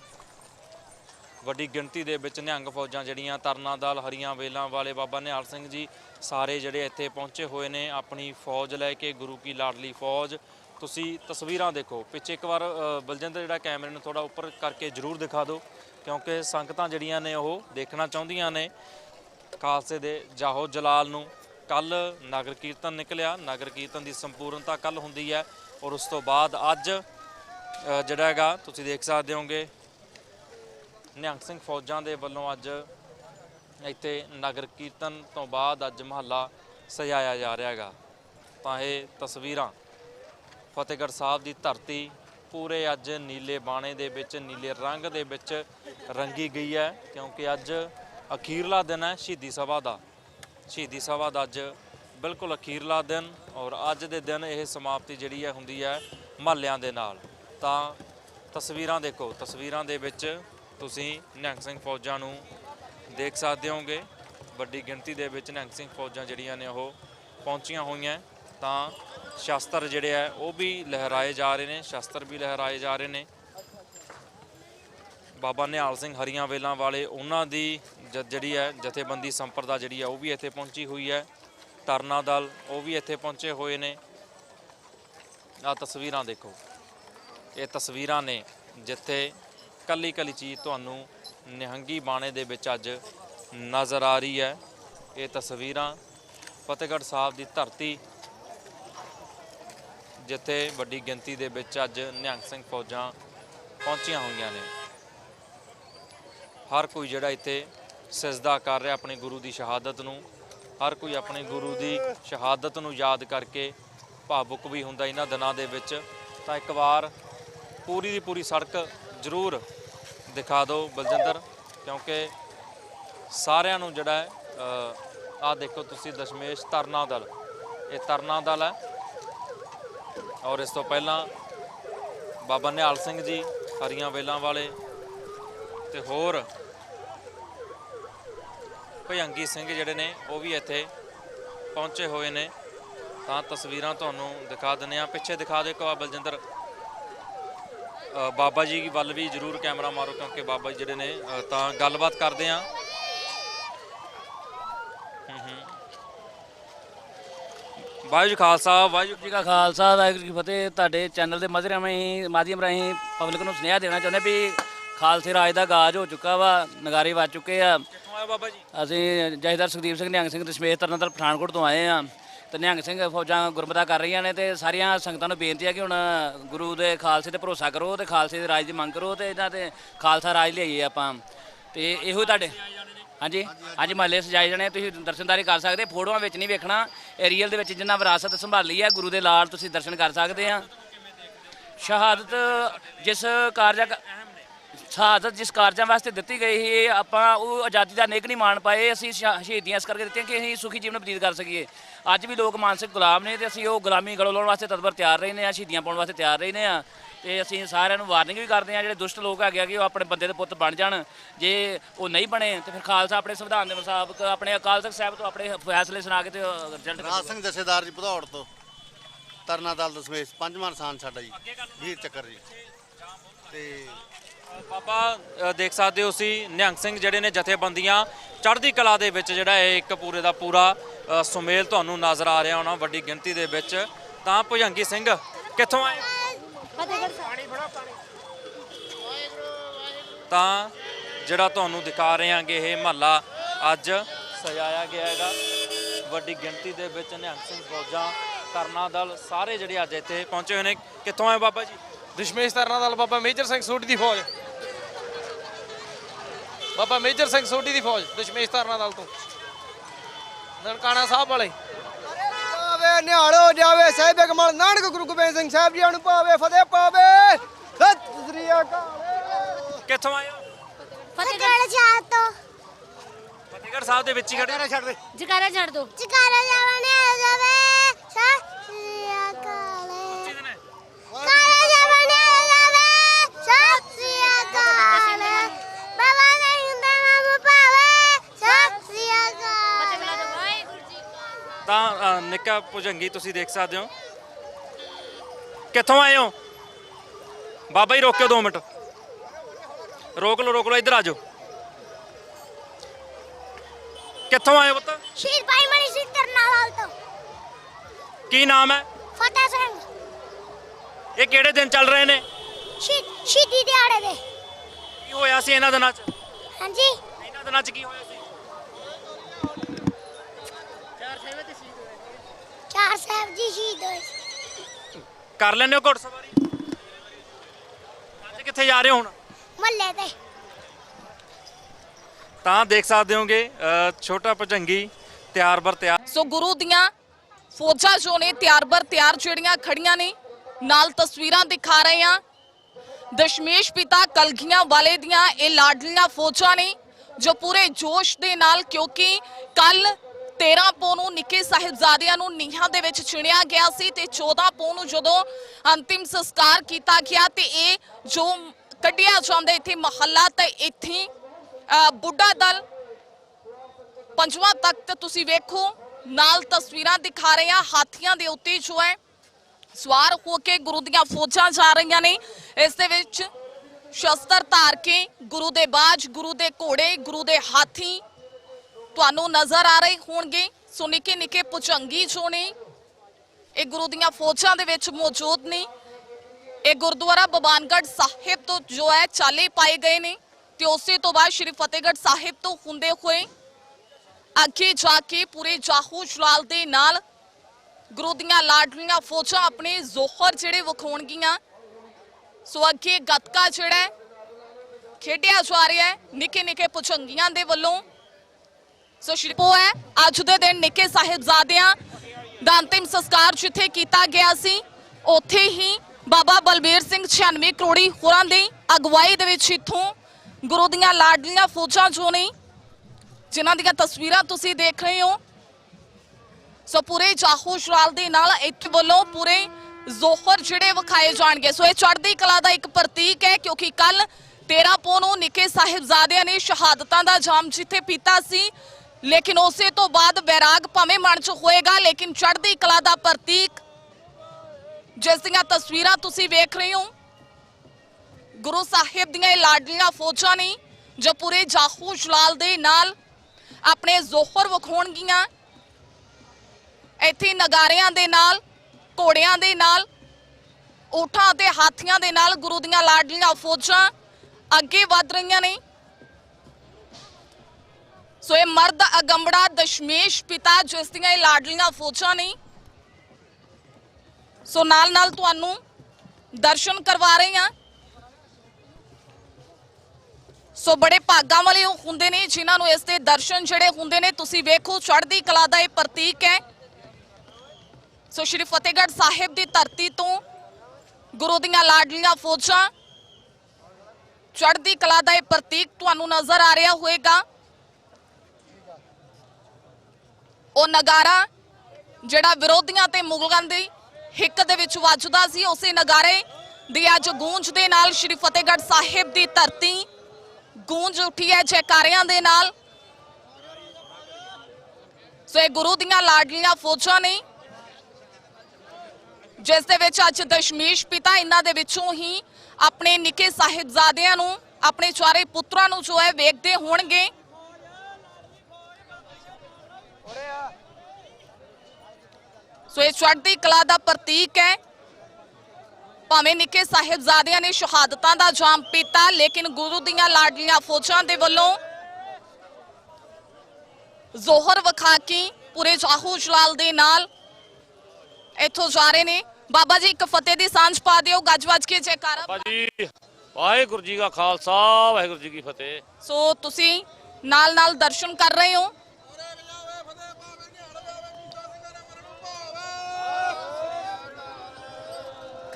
ਵੱਡੀ ਗਿਣਤੀ ਦੇ ਵਿੱਚ ਨਿਹੰਗ ਫੌਜਾਂ ਜਿਹੜੀਆਂ ਤਰਨਾ ਦਲ ਹਰੀਆਂ ਵੇਲਾਂ ਵਾਲੇ ਬਾਬਾ ਨਿਹਾਲ ਸਿੰਘ ਜੀ ਸਾਰੇ ਜਿਹੜੇ ਇੱਥੇ ਪਹੁੰਚੇ ਹੋਏ ਨੇ, ਆਪਣੀ ਫੌਜ ਲੈ ਕੇ, ਗੁਰੂ ਕੀ ਲਾਡਲੀ ਫੌਜ। ਤੁਸੀਂ ਤਸਵੀਰਾਂ ਦੇਖੋ। ਪਿੱਛੇ ਇੱਕ ਵਾਰ ਬਲਜਿੰਦਰ ਜਿਹੜਾ ਕੈਮਰੇ ਨੂੰ ਥੋੜਾ ਉੱਪਰ ਕਰਕੇ ਜ਼ਰੂਰ ਦਿਖਾ ਦਿਓ। ਕਿਉਂਕਿ ਸੰਗਤਾਂ ਜਿਹੜੀਆਂ ਨੇ ਉਹ ਦੇਖਣਾ ਚਾਹੁੰਦੀਆਂ ਨੇ। ਖਾਲਸੇ ਦੇ ਜਾਹੋ ਜਲਾਲ ਨੂੰ। ਕੱਲ ਨਗਰ ਕੀਰਤਨ ਨਿਕਲਿਆ। ਨਗਰ ਕੀਰਤਨ ਦੀ ਸੰਪੂਰਨਤਾ ਕੱਲ ਹੁੰਦੀ ਹੈ ਔਰ ਉਸ ਤੋਂ ਬਾਅਦ ਅੱਜ ਜਿਹੜਾ ਹੈਗਾ, ਤੁਸੀਂ ਦੇਖ ਸਕਦੇ ਹੋਗੇ, ਨਿਹੰਗ ਸਿੰਘ ਫੌਜਾਂ ਦੇ ਵੱਲੋਂ ਅੱਜ ਇੱਥੇ ਨਗਰ ਕੀਰਤਨ ਤੋਂ ਬਾਅਦ ਅੱਜ ਮਹੱਲਾ ਸਜਾਇਆ ਜਾ ਰਿਹਾ ਹੈਗਾ। ਤਾਂ ਇਹ ਤਸਵੀਰਾਂ ਫਤਿਹਗੜ੍ਹ ਸਾਹਿਬ ਦੀ ਧਰਤੀ ਪੂਰੇ ਅੱਜ ਨੀਲੇ ਬਾਣੇ ਦੇ ਵਿੱਚ, ਨੀਲੇ ਰੰਗ ਦੇ ਵਿੱਚ ਰੰਗੀ ਗਈ ਹੈ, ਕਿਉਂਕਿ ਅੱਜ ਅਖੀਰਲਾ ਦਿਨ ਹੈ ਸ਼ਹੀਦੀ ਸਭਾ ਦਾ। ਸ਼ਹੀਦੀ ਸਭਾ ਦਾ ਅੱਜ ਬਿਲਕੁਲ ਅਖੀਰਲਾ ਦਿਨ ਔਰ ਅੱਜ ਦੇ ਦਿਨ ਇਹ ਸਮਾਪਤੀ ਜਿਹੜੀ ਹੈ ਹੁੰਦੀ ਹੈ ਮਹੱਲਿਆਂ ਦੇ ਨਾਲ। ਤਾਂ ਤਸਵੀਰਾਂ ਦੇਖੋ, ਤਸਵੀਰਾਂ ਦੇ ਵਿੱਚ ਤੁਸੀਂ ਨਿਹੰਗ ਸਿੰਘ ਫੌਜਾਂ ਨੂੰ ਦੇਖ ਸਕਦੇ ਹੋਗੇ ਵੱਡੀ ਗਿਣਤੀ ਦੇ ਵਿੱਚ ਨਿਹੰਗ ਸਿੰਘ ਫੌਜਾਂ ਜਿਹੜੀਆਂ ਨੇ ਉਹ ਪਹੁੰਚੀਆਂ ਹੋਈਆਂ। ਤਾਂ ਸ਼ਸਤਰ ਜਿਹੜੇ ਆ, ਉਹ ਵੀ ਲਹਿਰਾਏ ਜਾ ਰਹੇ ਨੇ, ਸ਼ਸਤਰ ਵੀ ਲਹਿਰਾਏ ਜਾ ਰਹੇ ਨੇ। ਬਾਬਾ ਨਿਹਾਲ ਸਿੰਘ ਹਰੀਆਂ ਵੇਲਾਂ ਵਾਲੇ ਉਹਨਾਂ ਦੀ ਜ- ਜਿਹੜੀ ਹੈ, ਜਥੇਬੰਦੀ ਸੰਪਰਦਾ ਜਿਹੜੀ ਹੈ, ਉਹ ਵੀ ਇੱਥੇ ਪਹੁੰਚੀ ਹੋਈ ਹੈ। ਤਰਨਾ ਦਲ, ਉਹ ਵੀ ਇੱਥੇ ਪਹੁੰਚੇ ਹੋਏ ਨੇ। ਆ ਤਸਵੀਰਾਂ ਦੇਖੋ। ਇਹ ਤਸਵੀਰਾਂ ਨੇ ਜਿੱਥੇ ਕੱਲੀ ਕੱਲੀ ਚੀਜ਼ ਤੁਹਾਨੂੰ ਨਿਹੰਗੀ ਬਾਣੇ ਦੇ ਵਿੱਚ ਅੱਜ ਨਜ਼ਰ ਆ ਰਹੀ ਹੈ। ਇਹ ਤਸਵੀਰਾਂ ਫਤਿਹਗੜ੍ਹ ਸਾਹਿਬ ਦੀ ਧਰਤੀ ਜਿੱਥੇ ਵੱਡੀ ਗਿਣਤੀ ਦੇ ਵਿੱਚ ਅੱਜ ਨਿਹੰਗ ਸਿੰਘ ਫੌਜਾਂ ਪਹੁੰਚੀਆਂ ਹੋਈਆਂ ਨੇ। ਹਰ ਕੋਈ ਜਿਹੜਾ ਇੱਥੇ ਸਜਦਾ ਕਰ ਰਿਹਾ ਆਪਣੇ ਗੁਰੂ ਦੀ ਸ਼ਹਾਦਤ ਨੂੰ, ਹਰ ਕੋਈ ਆਪਣੇ ਗੁਰੂ ਦੀ ਸ਼ਹਾਦਤ ਨੂੰ ਯਾਦ ਕਰਕੇ ਭਾਵੁਕ ਵੀ ਹੁੰਦਾ ਇਹਨਾਂ ਦਿਨਾਂ ਦੇ ਵਿੱਚ। ਤਾਂ ਇੱਕ ਵਾਰ ਪੂਰੀ ਦੀ ਪੂਰੀ ਸੜਕ ਜ਼ਰੂਰ ਦਿਖਾ ਦਿਓ ਬਲਜਿੰਦਰ, ਕਿਉਂਕਿ ਸਾਰਿਆਂ ਨੂੰ ਜਿਹੜਾ ਹੈ ਆ ਦੇਖੋ ਤੁਸੀਂ ਦਸ਼ਮੇਸ਼ ਤਰਨਾ ਦਲ। ਇਹ ਤਰਨਾ ਦਲ ਹੈ। ਔਰ ਇਸ ਤੋਂ ਪਹਿਲਾਂ ਬਾਬਾ ਨਿਹਾਲ ਸਿੰਘ ਜੀ, ਹਰੀਆਂ ਵੇਲਾਂ ਵਾਲੇ ਤੇ ਹੋਰ ਭਯੰਗੀ ਸਿੰਘ ਜਿਹੜੇ ਨੇ, ਉਹ ਵੀ ਇੱਥੇ ਪਹੁੰਚੇ ਹੋਏ ਨੇ। ਤਾਂ ਤਸਵੀਰਾਂ ਤੁਹਾਨੂੰ ਦਿਖਾ ਦਿੰਦੇ ਆ ਪਿੱਛੇ ਦਿਖਾ ਦੇ ਇੱਕ ਬਲਜਿੰਦਰ। ਬਾਬਾ ਜੀ ਵੱਲ ਵੀ ਜਰੂਰ ਕੈਮਰਾ ਮਾਰੋ ਕਿਉਂਕਿ ਬਾਬਾ ਜੀ ਜਿਹੜੇ ਨੇ ਤਾਂ ਗੱਲਬਾਤ ਕਰਦੇ ਆ ਵਾਹਿਗੁਰੂ ਜੀ ਖਾਲਸਾ ਵਾਹਿਗੁਰੂ ਜੀ ਕਾ ਖਾਲਸਾ ਵਾਹਿਗੁਰੂ ਜੀ ਕੀ ਫਤਿਹ। ਤੁਹਾਡੇ ਚੈਨਲ ਦੇ ਮਾਧਿਅਮ ਰਾਹੀਂ ਮਾਧਿਅਮ ਰਾਹੀਂ ਪਬਲਿਕ ਨੂੰ ਸੁਨੇਹਾ ਦੇਣਾ ਚਾਹੁੰਦੇ ਵੀ ਖਾਲਸੇ ਰਾਜ ਦਾ ਗਾਜ ਹੋ ਚੁੱਕਾ ਵਾ ਨਗਾਰੇ ਵੱਜ ਚੁੱਕੇ ਆ। ਬਾਬਾ ਜੀ? ਅਸੀਂ ਜਥੇਦਾਰ ਸੁਖਦੀਪ ਸਿੰਘ ਨਿਹੰਗ ਸਿੰਘ ਦਸ਼ਮੇਸ਼ ਤਰਨਤਲ ਪਠਾਨਕੋਟ ਤੋਂ ਆਏ ਆ। ਤੇ ਨਿਹੰਗ ਸਿੰਘ ਫੌਜਾਂ ਗੁਰਮਤਾ ਕਰ ਰਹੀਆਂ ਨੇ ਤੇ ਸਾਰੀਆਂ ਸੰਗਤਾਂ ਨੂੰ ਬੇਨਤੀ ਹੈ ਕਿ ਹੁਣ ਗੁਰੂ ਦੇ ਖਾਲਸੇ ਤੇ ਭਰੋਸਾ ਕਰੋ ਤੇ ਖਾਲਸੇ ਦੇ ਰਾਜ ਦੀ ਮੰਗ ਕਰੋ ਤੇ ਇਹਨਾਂ ਤੇ ਖਾਲਸਾ ਰਾਜ ਲਿਆਈਏ ਆਪਾਂ। ਤੇ ਇਹੋ ਤੁਹਾਡੇ ਹਾਂਜੀ ਹਾਂਜੀ ਮਹੱਲੇ ਸਜਾਏ ਜਾਣੇ ਆ, ਤੁਸੀਂ ਦਰਸ਼ਨਦਾਰੀ ਕਰ ਸਕਦੇ ਫੋਟੋਆਂ ਵਿੱਚ ਨਹੀਂ ਵੇਖਣਾ ਇਹ ਰੀਅਲ ਦੇ ਵਿੱਚ ਜਿੰਨਾ ਵਿਰਾਸਤ ਸੰਭਾਲੀ ਹੈ ਗੁਰੂ ਦੇ ਲਾਲ ਤੁਸੀਂ ਦਰਸ਼ਨ ਕਰ ਸਕਦੇ ਆ। ਸ਼ਹਾਦਤ ਜਿਸ ਕਾਰਜ ਸ਼ਹਾਦਤ ਜਿਸ ਕਾਰਜਾਂ ਵਾਸਤੇ ਦਿੱਤੀ ਗਈ ਸੀ ਆਪਾਂ ਉਹ ਆਜ਼ਾਦੀ ਦਾ ਨੇਕ ਨਹੀਂ ਮਾਣ ਪਾਏ ਅਸੀਂ ਸ਼ਹਾ- ਸ਼ਹੀਦੀਆਂ ਇਸ ਕਰਕੇ ਦਿੱਤੀਆਂ ਕਿ ਅਸੀਂ ਸੁਖੀ ਜੀਵਨ ਬਤੀਤ ਕਰ ਸਕੀਏ। ਅੱਜ ਵੀ ਲੋਕ ਮਾਨਸਿਕ ਗੁਲਾਮ ਨੇ ਤੇ ਅਸੀਂ ਉਹ ਗੁਲਾਮੀ ਗਲੋਂ ਲਾਉਣ ਵਾਸਤੇ ਤਤਪਰ ਤਿਆਰ ਰਹਿੰਦੇ ਆ ਸ਼ਹੀਦੀਆਂ ਪਾਉਣ ਵਾਸਤੇ ਤਿਆਰ ਰਹਿੰਦੇ ਆ ਤੇ ਅਸੀਂ ਸਾਰਿਆਂ ਨੂੰ ਵਾਰਨਿੰਗ ਵੀ ਕਰਦੇ ਆ ਜਿਹੜੇ ਦੁਸ਼ਟ ਲੋਕ ਹੈਗੇ ਆ ਕਿ ਉਹ ਆਪਣੇ ਬੰਦੇ ਦੇ ਪੁੱਤ ਬਣ ਜਾਣ ਜੇ ਉਹ ਨਹੀਂ ਬਣੇ ਤੇ ਫਿਰ ਖਾਲਸਾ ਆਪਣੇ ਸੰਵਿਧਾਨ ਦੇ ਮੁਤਾਬਕ ਆਪਣੇ ਅਕਾਲ ਤਖਤ ਸਾਹਿਬ ਤੋਂ ਆਪਣੇ ਫੈਸਲੇ ਸੁਣਾ ਕੇ ਤੇ ਰਿਜ਼ਲਟ ਰਾਜ ਸਿੰਘ ਜਥੇਦਾਰ ਜੀ ਭਦੌੜ ਤੋਂ ਤਰਨਾ ਦਲ ਦਸਮੇਸ਼ ਪੰਜਵਾਂ ਨਿਸ਼ਾਨ ਸਾਡਾ ਜੀ ਵੀਰ ਚੱਕਰ ਜੀ। ਤੇ ਬਾਬਾ ਦੇਖ ਸਕਦੇ ਹੋ ਸੀ ਨਿਹੰਗ ਸਿੰਘ ਜਿਹੜੇ ਨੇ ਜਥੇਬੰਦੀਆਂ ਚੜ੍ਹਦੀ ਕਲਾ ਦੇ ਵਿੱਚ ਜਿਹੜਾ ਇਹ ਇੱਕ ਪੂਰੇ ਦਾ ਪੂਰਾ ਸੁਮੇਲ ਤੁਹਾਨੂੰ ਨਜ਼ਰ ਆ ਰਿਹਾ ਹੋਣਾ ਵੱਡੀ ਗਿਣਤੀ ਦੇ ਵਿੱਚ। ਤਾਂ ਭੁਜੰਗੀ ਸਿੰਘ ਕਿੱਥੋਂ ਆਏ? ਤਾਂ ਜਿਹੜਾ ਤੁਹਾਨੂੰ ਦਿਖਾ ਰਹੇ ਹਾਂਗੇ ਇਹ ਮਹੱਲਾ ਅੱਜ ਸਜਾਇਆ ਗਿਆ ਹੈਗਾ। ਵੱਡੀ ਗਿਣਤੀ ਦੇ ਵਿੱਚ ਨਿਹੰਗ ਸਿੰਘ ਫੌਜਾਂ ਕਰਨਾ ਦਲ ਸਾਰੇ ਜਿਹੜੇ ਅੱਜ ਇੱਥੇ ਪਹੁੰਚੇ ਹੋਏ ਨੇ। ਕਿੱਥੋਂ ਆਏ ਬਾਬਾ ਜੀ? ਦਸ਼ਮੇਸ਼ ਤਰਨਾ ਦਲ ਬਾਬਾ ਮੇਜਰ ਸਿੰਘ ਸੋਢੀ ਦੀ ਫੌਜ। ਬਾਬਾ ਮੇਜਰ ਸਿੰਘ ਸੋਢੀ ਦੀ ਫੌਜ ਦਸ਼ਮੇਸ਼ ਤਰਨਾ ਦਲ ਤੋਂ। ਨਨਕਾਣਾ ਸਾਹਿਬ ਵਾਲੇ। ਪਾਵੇ ਨਿਹਾਲੋ ਜਾਵੇ ਸਾਹਿਬ ਕਮਲ ਨਾਨਕ ਗੁਰੂ ਗੋਬਿੰਦ ਸਿੰਘ ਸਾਹਿਬ ਜੀ ਨੂੰ ਪਾਵੇ ਫਤਿਹ ਪਾਵੇ। ਸਤਿ ਸ੍ਰੀ ਅਕਾਲ। ਕਿੱਥੋਂ ਆਏ ਹੋ? ਫਤਿਹਗੜ੍ਹ ਸਾਹਿਬ ਤੋਂ। ਫਤਿਹਗੜ੍ਹ ਸਾਹਿਬ ਦੇ ਵਿੱਚ ਹੀ ਖੜੇ ਛੱਡ ਦੇ। ਜਕਾਰਾ ਛੱਡ ਦੋ। ਜਕਾਰਾ ਜਾਵਣੇ ਜਾਵੇ ਸਤਿ ਸ੍ਰੀ ਅਕਾਲ ਕਾਲਾ ਜਾਵਣੇ ਜਾਵੇ ਸਤਿ ਸ੍ਰੀ ਅਕਾਲ ਬਾਬਾ ਦੇ ਹਿੰਦਾ ਨਾਮ ਪਾਵੇ ਸਤਿ ਸ੍ਰੀ ਅਕਾਲ ਵਾਹਿਗੁਰੂ ਜੀ ਤਾਂ ਅ, ਨਿੱਕਾ ਭੁਜੰਗੀ ਤੁਸੀਂ ਦੇਖ ਸਕਦੇ ਹੋ। ਕਿੱਥੋਂ ਆਏ ਹੋ? ਬਾਬਾ ਜੀ ਰੋਕਿਓ 2 ਮਿੰਟ। ਰੋਕ ਲਓ ਰੋਕ ਲਓ ਇੱਧਰ ਆ ਜਾਓ। ਕਿੱਥੋਂ ਆਏ ਹੋ ਪੁੱਤ? ਸ਼ਹੀਦ ਭਾਈ ਮਨੀ ਸਿੰਘ ਤਰਨਾਵਾਲ ਤੋਂ। ਕੀ ਨਾਮ ਹੈ? ਫਤਿਹ ਸਿੰਘ। ਇਹ ਕਿਹੜੇ ਦਿਨ ਚੱਲ ਰਹੇ ਨੇ? ਸ਼ਹੀਦ ਸ਼ਹੀਦੀ ਦਿਹਾੜੇ ਦੇ। ਕੀ ਹੋਇਆ ਸੀ ਇਹਨਾਂ ਦਿਨਾਂ 'ਚ? ਹਾਂਜੀ। ਇਹਨਾਂ ਦਿਨਾਂ 'ਚ ਕੀ ਹੋਇਆ ਸੀ? ਚਾਰ ਸਾਹਿਬ ਜੀ ਸ਼ਹੀਦ ਹੋਏ। ਕਰ ਲੈਂਦੇ ਹੋ ਘੋੜਸਵਾਰੀ ਅੱਜ ਕਿੱਥੇ ਜਾ ਰਹੇ ਹੋ ਹੁਣ? ਮਹੱਲੇ ਤੇ। ਤਾਂ ਦੇਖ ਸਕਦੇ ਹੋਗੇ ਛੋਟਾ ਭੁਜੰਗੀ ਤਿਆਰ ਬਰ ਤਿਆਰ। ਸੋ ਗੁਰੂ ਦੀਆਂ ਫੌਜਾਂ ਜੋ ਨੇ ਤਿਆਰ ਬਰ ਤਿਆਰ ਜਿਹੜੀਆਂ ਖੜੀਆਂ ਨੇ ਨਾਲ ਤਸਵੀਰਾਂ ਦਿਖਾ ਰਹੇ ਆ ਦਸ਼ਮੇਸ਼ ਪਿਤਾ ਕਲਗੀਆਂ ਵਾਲੇ ਦੀਆਂ ਇਹ ਲਾਡਲੀਆਂ ਫੌਜਾਂ ਨੇ ਜੋ ਪੂਰੇ ਜੋਸ਼ ਦੇ ਨਾਲ ਕਿਉਂਕਿ ਕੱਲ 13 ਪੋ ਨੂੰ ਨਿੱਕੇ ਸਾਹਿਬਜ਼ਾਦਿਆਂ ਨੂੰ ਨੀਹਾਂ ਦੇ ਵਿੱਚ ਚਿਣਿਆ ਗਿਆ ਸੀ ਤੇ 14 ਪੋ ਨੂੰ ਜਦੋਂ ਅੰਤਿਮ ਸੰਸਕਾਰ ਕੀਤਾ ਗਿਆ ਤੇ ਇਹ ਜੋ ਕੱਢਿਆ ਜਾਂਦਾ ਇੱਥੇ ਮਹੱਲਾ ਤੇ ਇੱਥੇ ਬੁੱਢਾ ਦਲ ਪੰਜਵਾਂ ਤਖਤ ਤੁਸੀਂ ਵੇਖੋ, ਨਾਲ ਤਸਵੀਰਾਂ ਦਿਖਾ ਰਹੇ ਆ ਹਾਥੀਆਂ ਦੇ ਉੱਤੇ ਜੋ ਹੈ ਸਵਾਰ ਹੋ ਕੇ ਗੁਰੂ ਦੀਆਂ ਫੌਜਾਂ ਜਾ ਰਹੀਆਂ ਨੇ। ਇਸ ਦੇ ਵਿੱਚ ਸ਼ਸਤਰ ਧਾਰ ਕੇ ਗੁਰੂ ਦੇ ਬਾਜ, ਗੁਰੂ ਦੇ ਘੋੜੇ, ਗੁਰੂ ਦੇ ਹਾਥੀ ਤੁਹਾਨੂੰ ਨਜ਼ਰ ਆ ਰਹੇ ਹੋਣਗੇ। ਸੋ ਨਿੱਕੇ ਨਿੱਕੇ ਪੁਚੰਗੀ ਜੋ ਨੇ, ਇਹ ਗੁਰੂ ਦੀਆਂ ਫੌਜਾਂ ਦੇ ਵਿੱਚ ਮੌਜੂਦ ਨੇ। ਇਹ ਗੁਰਦੁਆਰਾ ਬਬਾਨਗੜ੍ਹ ਸਾਹਿਬ ਤੋਂ ਜੋ ਹੈ, ਚਾਲੇ ਪਾਏ ਗਏ ਨੇ। ਤੇ ਉਸੇ ਤੋਂ ਬਾਅਦ ਸ਼੍ਰੀ ਫਤਿਹਗੜ੍ਹ ਸਾਹਿਬ ਤੋਂ ਹੁੰਦੇ ਹੋਏ ਅੱਗੇ ਜਾ ਕੇ ਪੂਰੇ ਜਾਹੂ ਜਲਾਲ ਦੇ ਨਾਲ ਗੁਰੂ ਦੀਆਂ ਲਾਡਲੀਆਂ ਫੌਜਾਂ ਆਪਣੇ ਜ਼ੋਹਰ ਜਿਹੜੇ ਵਿਖਾਉਣਗੀਆਂ। ਸੋ ਅੱਗੇ ਗੱਤਕਾ ਜਿਹੜਾ ਖੇਡਿਆ ਜਾ ਰਿਹਾ ਹੈ ਨਿੱਕੇ ਨਿੱਕੇ ਪੁਚੰਗੀਆਂ ਦੇ ਵੱਲੋਂ। ਸੋ ਸ਼੍ਰੀ ਹੈ, ਅੱਜ ਦੇ ਦਿਨ ਨਿੱਕੇ ਸਾਹਿਬਜ਼ਾਦਿਆਂ ਦਾ ਅੰਤਿਮ ਸੰਸਕਾਰ ਜਿੱਥੇ ਕੀਤਾ ਗਿਆ ਸੀ, ਉੱਥੇ ਹੀ ਬਾਬਾ ਬਲਬੀਰ ਸਿੰਘ 96 ਕਰੋੜੀ ਹੋਰਾਂ ਦੀ ਅਗਵਾਈ ਦੇ ਵਿੱਚ ਇੱਥੋਂ ਗੁਰੂ ਦੀਆਂ ਲਾਡਲੀਆਂ ਫੌਜਾਂ ਜੋ ਨੇ, ਜਿਨ੍ਹਾਂ ਦੀਆਂ ਤਸਵੀਰਾਂ ਤੁਸੀਂ ਦੇਖ ਰਹੇ ਹੋ। ਸੋ ਪੂਰੇ ਜਾਹੋ ਸ਼ਰਾਲ ਦੇ ਨਾਲ ਇੱਥੇ ਵੱਲੋਂ ਪੂਰੇ ਜ਼ੋਹਰ ਜਿਹੜੇ ਵਿਖਾਏ ਜਾਣਗੇ। ਸੋ ਇਹ ਚੜ੍ਹਦੀ ਕਲਾ ਦਾ ਇੱਕ ਪ੍ਰਤੀਕ ਹੈ, ਕਿਉਂਕਿ ਕੱਲ 13 ਪੋ ਨੂੰ ਨਿੱਕੇ ਸਾਹਿਬਜ਼ਾਦਿਆਂ ਨੇ ਸ਼ਹਾਦਤਾਂ ਦਾ ਜਾਮ ਜਿੱਥੇ ਪੀਤਾ ਸੀ ਲੇਕਿਨ ਉਸੇ ਤੋਂ ਬਾਅਦ ਵੈਰਾਗ ਭਾਵੇਂ ਮਨ 'ਚ ਹੋਏਗਾ, ਲੇਕਿਨ ਚੜ੍ਹਦੀ ਕਲਾ ਦਾ ਪ੍ਰਤੀਕ ਜਿਸ ਦੀਆਂ ਤਸਵੀਰਾਂ ਤੁਸੀਂ ਵੇਖ ਰਹੇ ਹੋ, ਗੁਰੂ ਸਾਹਿਬ ਦੀਆਂ ਇਹ ਲਾਡਲੀਆਂ ਫੌਜਾਂ ਨੇ ਜੋ ਪੂਰੇ ਜਾਹੂ ਜਲਾਲ ਦੇ ਨਾਲ ਆਪਣੇ ਜ਼ੋਹਰ ਵਿਖਾਉਣਗੀਆਂ। ਇੱਥੇ ਨਗਾਰਿਆਂ ਦੇ ਨਾਲ, ਘੋੜਿਆਂ ਦੇ ਨਾਲ, ਊਠਾਂ ਤੇ ਹਾਥੀਆਂ ਦੇ ਨਾਲ ਗੁਰੂ ਦੀਆਂ ਲਾਡਲੀਆਂ ਫੌਜਾਂ ਅੱਗੇ ਵੱਧ ਰਹੀਆਂ ਨੇ। ਸੋ ਇਹ ਮਰਦ ਅਗੰਬੜਾ ਦਸ਼ਮੇਸ਼ ਪਿਤਾ, ਜਿਸ ਦੀਆਂ ਇਹ ਲਾਡਲੀਆਂ ਫੌਜਾਂ ਨੇ। ਸੋ ਨਾਲ ਨਾਲ ਤੁਹਾਨੂੰ ਦਰਸ਼ਨ ਕਰਵਾ ਰਹੇ ਹਾਂ। ਸੋ ਬੜੇ ਭਾਗਾਂ ਵਾਲੇ ਉਹ ਹੁੰਦੇ ਨੇ, ਜਿਨ੍ਹਾਂ ਨੂੰ ਇਸ ਦੇ ਦਰਸ਼ਨ ਜਿਹੜੇ ਹੁੰਦੇ ਨੇ, ਤੁਸੀਂ ਵੇਖੋ, ਚੜ੍ਹਦੀ ਕਲਾ ਦਾ ਇਹ ਪ੍ਰਤੀਕ ਹੈ। ਸੋ ਸ਼੍ਰੀ ਫਤਿਹਗੜ੍ਹ ਸਾਹਿਬ ਦੀ ਧਰਤੀ ਤੋਂ ਗੁਰੂ ਦੀਆਂ ਲਾਡਲੀਆਂ ਫੌਜਾਂ, ਚੜ੍ਹਦੀ ਕਲਾ ਦਾ ਇਹ ਪ੍ਰਤੀਕ ਤੁਹਾਨੂੰ ਨਜ਼ਰ ਆ ਰਿਹਾ ਹੋਵੇਗਾ। ਉਹ ਨਗਾਰਾ ਜਿਹੜਾ ਵਿਰੋਧੀਆਂ ਤੇ ਮੁਗਲਾਂ ਦੀ ਹਿੱਕ ਦੇ ਵਿੱਚ ਵੱਜਦਾ ਸੀ, ਉਸੇ ਨਗਾਰੇ ਦੀ ਅੱਜ ਗੂੰਜ ਦੇ ਨਾਲ ਸ਼੍ਰੀ ਫਤਿਹਗੜ੍ਹ ਸਾਹਿਬ ਦੀ ਧਰਤੀ ਗੂੰਜ ਉੱਠੀ ਹੈ ਜੈਕਾਰਿਆਂ ਦੇ ਨਾਲ। ਸੋ ਇਹ ਗੁਰੂ ਦੀਆਂ ਲਾਡਲੀਆਂ ਫੌਜਾਂ ਨੇ, ਜਿਸ ਦੇ ਵਿੱਚ ਅੱਜ ਦਸ਼ਮੇਸ਼ ਪਿਤਾ ਇਹਨਾਂ ਦੇ ਵਿੱਚੋਂ ਹੀ ਆਪਣੇ ਨਿੱਕੇ ਸਾਹਿਬਜ਼ਾਦਿਆਂ ਨੂੰ, ਆਪਣੇ ਚਾਰੇ ਪੁੱਤਰਾਂ ਨੂੰ ਜੋ ਹੈ ਵੇਖਦੇ ਹੋਣਗੇ। ਸੋ ਇਹ ਚੜ੍ਹਦੀ ਕਲਾ ਦਾ ਪ੍ਰਤੀਕ ਹੈ। ਭਾਵੇਂ ਨਿੱਕੇ ਸਾਹਿਬਜ਼ਾਦਿਆਂ ਨੇ ਸ਼ਹਾਦਤਾਂ ਦਾ ਜਾਮ ਪੀਤਾ ਲੇਕਿਨ ਗੁਰੂ ਦੀਆਂ ਲਾਡਲੀਆਂ ਫੌਜਾਂ ਦੇ ਵੱਲੋਂ ਜ਼ੋਹਰ ਵਿਖਾ ਕੇ ਪੂਰੇ ਜਾਹੂ ਜਲਾਲ ਦੇ ਨਾਲ ਇੱਥੋਂ ਜਾ ਰਹੇ ਨੇ। ਬਾਬਾ ਜੀ ਇੱਕ ਫਤਿਹ ਦੀ ਸਾਂਝ ਪਾ ਦਿਓ। ਗੱਜ ਵੱਜ ਕੇ ਜੈਕਾਰਾ ਬਾਜੀ ਵਾਹਿਗੁਰੂ ਜੀ ਕਾ ਖਾਲਸਾ ਵਾਹਿਗੁਰੂ ਜੀ ਕੀ ਫਤਿਹ। ਸੋ ਤੁਸੀਂ ਨਾਲ ਨਾਲ ਦਰਸ਼ਨ ਕਰ ਰਹੇ ਹੋ।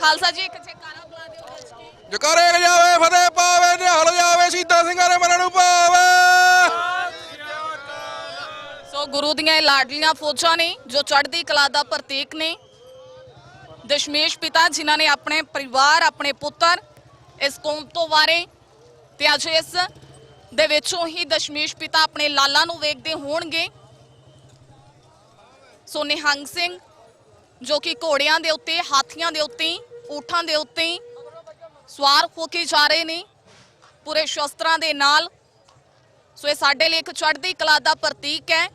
ਖਾਲਸਾ ਜੀ ਇੱਕ ਜੈਕਾਰਾ ਬੁਲਾ ਦਿਓ। ਗੱਜ ਕੇ ਜਕਾਰੇ ਜਾਵੇ ਫਤਿਹ ਪਾਵੇ ਨਿਹਾਲ ਜਾਵੇ ਸੀਤਾ ਸਿੰਘਾਂ ਦੇ ਮਰਨ ਨੂੰ ਪਾਵੇ। ਸੋ ਗੁਰੂ ਦੀਆਂ ਇਹ ਲਾਡਲੀਆਂ ਫੌਜਾਂ ਨੇ ਜੋ ਚੜ੍ਹਦੀ ਕਲਾ ਦਾ ਪ੍ਰਤੀਕ ਨੇ। ਦਸ਼ਮੇਸ਼ ਪਿਤਾ ਜਿਨ੍ਹਾਂ ਨੇ ਆਪਣੇ ਪਰਿਵਾਰ ਆਪਣੇ ਪੁੱਤਰ ਇਸ ਕੌਮ ਤੋਂ ਵਾਰੇ ਤੇ ਅੱਜ ਇਸ ਦੇ ਵਿੱਚੋਂ ਹੀ ਦਸ਼ਮੇਸ਼ ਪਿਤਾ ਆਪਣੇ ਲਾਲਾਂ ਨੂੰ ਵੇਖਦੇ ਹੋਣਗੇ। ਸੋ ਨਿਹੰਗ ਸਿੰਘ ਜੋ ਕਿ ਘੋੜਿਆਂ ਦੇ ਉੱਤੇ ਹਾਥੀਆਂ ਦੇ ਉੱਤੇ ਊਠਾਂ ਦੇ ਉੱਤੇ ਸਵਾਰ ਹੋ ਕੇ ਜਾ ਰਹੇ ਨੇ ਪੂਰੇ ਸ਼ਸਤਰਾਂ ਦੇ ਨਾਲ। ਸੋ ਇਹ ਸਾਡੇ ਲਈ ਇੱਕ ਚੜ੍ਹਦੀ ਕਲਾ ਦਾ ਪ੍ਰਤੀਕ ਹੈ।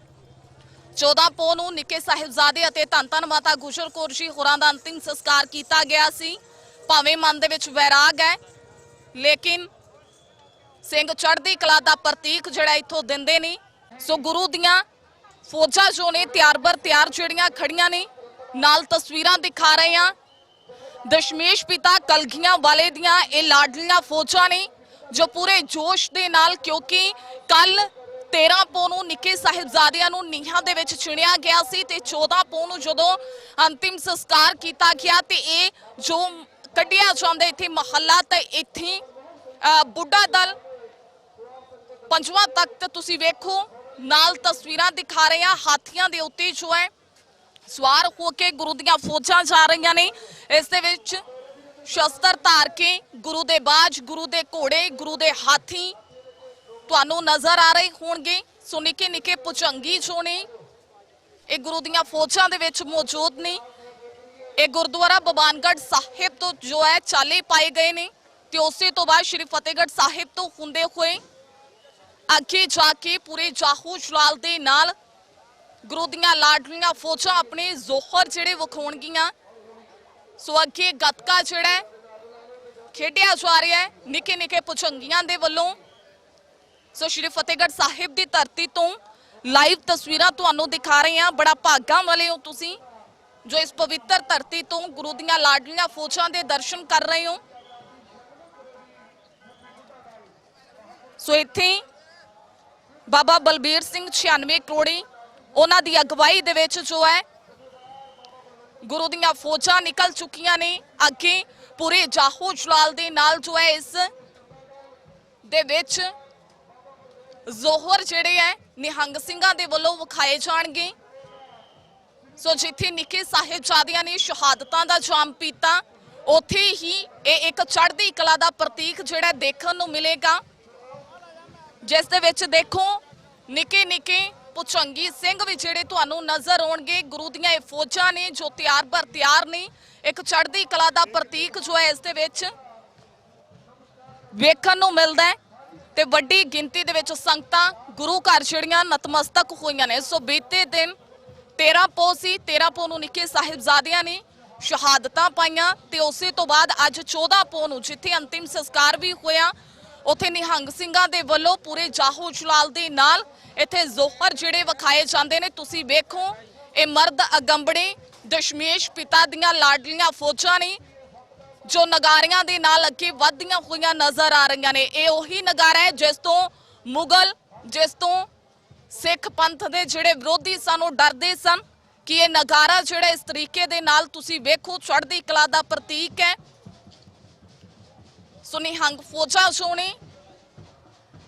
14 ਪੋ ਨੂੰ ਨਿੱਕੇ ਸਾਹਿਬਜ਼ਾਦੇ ਅਤੇ ਧੰਨ ਧੰਨ ਮਾਤਾ ਗੁਜਰ ਕੌਰ ਜੀ ਹੋਰਾਂ ਦਾ ਅੰਤਿਮ ਸੰਸਕਾਰ ਕੀਤਾ ਗਿਆ ਸੀ। ਭਾਵੇਂ ਮਨ ਦੇ ਵਿੱਚ ਵੈਰਾਗ ਹੈ, ਲੇਕਿਨ ਸਿੰਘ ਚੜ੍ਹਦੀ ਕਲਾ ਦਾ ਪ੍ਰਤੀਕ ਜਿਹੜਾ ਇੱਥੋਂ ਦਿੰਦੇ ਨੇ। ਸੋ ਗੁਰੂ ਦੀਆਂ ਫੌਜਾਂ ਜੋ ਨੇ ਤਿਆਰ ਬਰ ਤਿਆਰ ਜਿਹੜੀਆਂ ਖੜੀਆਂ ਨੇ, ਨਾਲ ਤਸਵੀਰਾਂ ਦਿਖਾ ਰਹੇ ਆ ਦਸ਼ਮੇਸ਼ ਪਿਤਾ ਕਲਗੀਆਂ ਵਾਲੇ ਦੀਆਂ ਇਹ ਲਾਡਲੀਆਂ ਫੌਜਾਂ ਨੇ, ਜੋ ਪੂਰੇ ਜੋਸ਼ ਦੇ ਨਾਲ ਕਿਉਂਕਿ ਕੱਲ 13 ਪੋ ਨੂੰ ਨਿੱਕੇ ਸਾਹਿਬਜ਼ਾਦਿਆਂ ਨੂੰ ਨੀਹਾਂ ਦੇ ਵਿੱਚ ਚਿਣਿਆ ਗਿਆ ਸੀ ਤੇ 14 ਪੋ ਨੂੰ ਜਦੋਂ ਅੰਤਿਮ ਸੰਸਕਾਰ ਕੀਤਾ ਗਿਆ ਤੇ ਇਹ ਜੋ ਕੱਢਿਆ ਜਾਂਦਾ ਇੱਥੇ ਮਹੱਲਾ ਤੇ ਇੱਥੇ ਬੁੱਢਾ ਦਲ। ਪੰਜਵਾਂ ਤਖਤ ਤੁਸੀਂ ਵੇਖੋ, ਨਾਲ ਤਸਵੀਰਾਂ ਦਿਖਾ ਰਹੇ ਆ ਹਾਥੀਆਂ ਦੇ ਉੱਤੇ ਜੋ ਹੈ ਸਵਾਰ ਹੋ ਕੇ ਗੁਰੂ ਦੀਆਂ ਫੌਜਾਂ ਜਾ ਰਹੀਆਂ ਨੇ। ਇਸ ਦੇ ਵਿੱਚ ਸ਼ਸਤਰ ਧਾਰ ਕੇ ਗੁਰੂ ਦੇ ਬਾਜ, ਗੁਰੂ ਦੇ ਘੋੜੇ, ਗੁਰੂ ਦੇ ਹਾਥੀ ਤੁਹਾਨੂੰ ਨਜ਼ਰ ਆ ਰਹੇ ਹੋਣਗੇ। ਸੋ ਨਿੱਕੇ ਨਿੱਕੇ ਪੁਚੰਗੀ ਜੋ ਨੇ, ਇਹ ਗੁਰੂ ਦੀਆਂ ਫੌਜਾਂ ਦੇ ਵਿੱਚ ਮੌਜੂਦ ਨੇ। ਇਹ ਗੁਰਦੁਆਰਾ ਬਬਾਨਗੜ੍ਹ ਸਾਹਿਬ ਤੋਂ ਜੋ ਹੈ ਚਾਲੇ ਪਾਏ ਗਏ ਨੇ ਤੇ ਉਸੇ ਤੋਂ ਬਾਅਦ ਸ਼੍ਰੀ ਫਤਿਹਗੜ੍ਹ ਸਾਹਿਬ ਤੋਂ ਹੁੰਦੇ ਹੋਏ ਅੱਗੇ ਜਾ ਕੇ ਪੂਰੇ ਜਾਹੂ ਜਲਾਲ ਦੇ ਨਾਲ ਗੁਰੂ ਦੀਆਂ ਲਾਡਲੀਆਂ ਫੌਜਾਂ ਆਪਣੇ ਜ਼ੋਹਰ ਜਿਹੜੇ ਵਿਖਾਉਣਗੀਆਂ। ਸੋ ਅੱਗੇ ਗੱਤਕਾ ਜਿਹੜਾ ਖੇਡਿਆ ਜਾ ਰਿਹਾ ਹੈ ਨਿੱਕੇ ਨਿੱਕੇ ਪੁਚੰਗੀਆਂ ਦੇ ਵੱਲੋਂ। ਸੋ ਸ਼੍ਰੀ ਫਤਿਹਗੜ੍ਹ ਸਾਹਿਬ ਦੀ ਧਰਤੀ ਤੋਂ ਲਾਈਵ ਤਸਵੀਰਾਂ ਤੁਹਾਨੂੰ ਦਿਖਾ ਰਹੇ ਹਾਂ। ਬੜਾ ਭਾਗਾਂ ਵਾਲੇ ਹੋ ਤੁਸੀਂ, ਜੋ ਇਸ ਪਵਿੱਤਰ ਧਰਤੀ ਤੋਂ ਗੁਰੂ ਦੀਆਂ ਲਾਡਲੀਆਂ ਫੌਜਾਂ ਦੇ ਦਰਸ਼ਨ ਕਰ ਰਹੇ ਹੋ। ਸੋ ਇੱਥੇ ਬਾਬਾ ਬਲਬੀਰ ਸਿੰਘ 96 ਕਰੋੜੀ ਉਹਨਾਂ ਦੀ ਅਗਵਾਈ ਦੇ ਵਿੱਚ ਜੋ ਹੈ, ਗੁਰੂ ਦੀਆਂ ਫੌਜਾਂ ਨਿਕਲ ਚੁੱਕੀਆਂ ਨੇ। ਅੱਗੇ ਪੂਰੇ ਜਾਹੋ ਜਲਾਲ ਦੇ ਨਾਲ ਜੋ ਹੈ, ਇਸ ਦੇ ਵਿੱਚ ਜ਼ੋਹਰ ਜਿਹੜੇ ਹੈ, ਨਿਹੰਗ ਸਿੰਘਾਂ ਦੇ ਵੱਲੋਂ ਵਿਖਾਏ ਜਾਣਗੇ। ਸੋ ਜਿੱਥੇ ਨਿੱਕੇ ਸਾਹਿਬਜ਼ਾਦਿਆਂ ਨੇ ਸ਼ਹਾਦਤਾਂ ਦਾ ਜਾਮ ਪੀਤਾ, ਉੱਥੇ ਹੀ ਇਹ ਇੱਕ ਚੜ੍ਹਦੀ ਕਲਾ ਦਾ ਪ੍ਰਤੀਕ ਜਿਹੜਾ ਦੇਖਣ ਨੂੰ ਮਿਲੇਗਾ। ਜਿਸ ਦੇ ਵਿੱਚ ਦੇਖੋ ਨਿੱਕੇ ਨਿੱਕੇ ਪੁਚੰਗੀ ਸਿੰਘ ਵੀ ਜਿਹੜੇ ਤੁਹਾਨੂੰ ਨਜ਼ਰ ਆਉਣਗੇ, ਗੁਰੂ ਦੀਆਂ ਇਹ ਫੌਜਾਂ ਨੇ ਜੋ ਤਿਆਰ ਬਰ ਤਿਆਰ ਨੇ, ਇੱਕ ਚੜ੍ਹਦੀ ਕਲਾ ਦਾ ਪ੍ਰਤੀਕ ਜੋ ਹੈ ਇਸ ਦੇ ਵਿੱਚ ਵੇਖਣ ਨੂੰ ਮਿਲਦਾ ਹੈ ਤੇ ਵੱਡੀ ਗਿਣਤੀ ਦੇ ਵਿੱਚ ਸੰਗਤਾਂ, ਗੁਰੂ ਘਰ ਜਿਹੜੀਆਂ ਨਤਮਸਤਕ ਹੋਈਆਂ ਨੇ। ਸੋ ਬੀਤੇ ਦਿਨ 13 ਪੋ ਸੀ 13 ਪੋ ਨੂੰ ਨਿੱਕੇ ਸਾਹਿਬਜ਼ਾਦਿਆਂ ਨੇ ਸ਼ਹਾਦਤਾਂ ਪਾਈਆਂ ਤੇ ਉਸੇ ਤੋਂ ਬਾਅਦ ਅੱਜ 14 ਪੋ ਨੂੰ ਜਿੱਥੇ ਅੰਤਿਮ ਸੰਸਕਾਰ ਵੀ ਹੋਇਆ ਉੱਥੇ ਨਿਹੰਗ ਸਿੰਘਾਂ ਦੇ ਵੱਲੋਂ ਪੂਰੇ ਜਾਹੋ ਜਲਾਲ ਦੇ ਨਾਲ ਇੱਥੇ ਜ਼ੋਹਰ ਜਿਹੜੇ ਵਿਖਾਏ ਜਾਂਦੇ ਨੇ। ਤੁਸੀਂ ਵੇਖੋ, ਇਹ ਮਰਦ ਅਗੰਬੜੇ, ਦਸ਼ਮੇਸ਼ ਪਿਤਾ ਦੀਆਂ ਲਾਡਲੀਆਂ ਫੌਜਾਂ ਨੇ, ਜੋ ਨਗਾਰਿਆਂ ਦੇ ਨਾਲ ਅੱਗੇ ਵੱਧਦੀਆਂ ਹੋਈਆਂ ਨਜ਼ਰ ਆ ਰਹੀਆਂ ਨੇ। ਇਹ ਉਹੀ ਨਗਾਰਾ ਹੈ ਜਿਸ ਤੋਂ ਮੁਗਲ, ਜਿਸ ਤੋਂ ਸਿੱਖ ਪੰਥ ਦੇ ਜਿਹੜੇ ਵਿਰੋਧੀ ਸਨ, ਉਹ ਡਰਦੇ ਸਨ ਕਿ ਇਹ ਨਗਾਰਾ ਜਿਹੜਾ ਇਸ ਤਰੀਕੇ ਦੇ ਨਾਲ ਤੁਸੀਂ ਵੇਖੋ, ਚੜ੍ਹਦੀ ਕਲਾ ਦਾ ਪ੍ਰਤੀਕ ਹੈ। ਸੋ ਨਿਹੰਗ ਫੌਜਾਂ ਜੋ ਨੇ।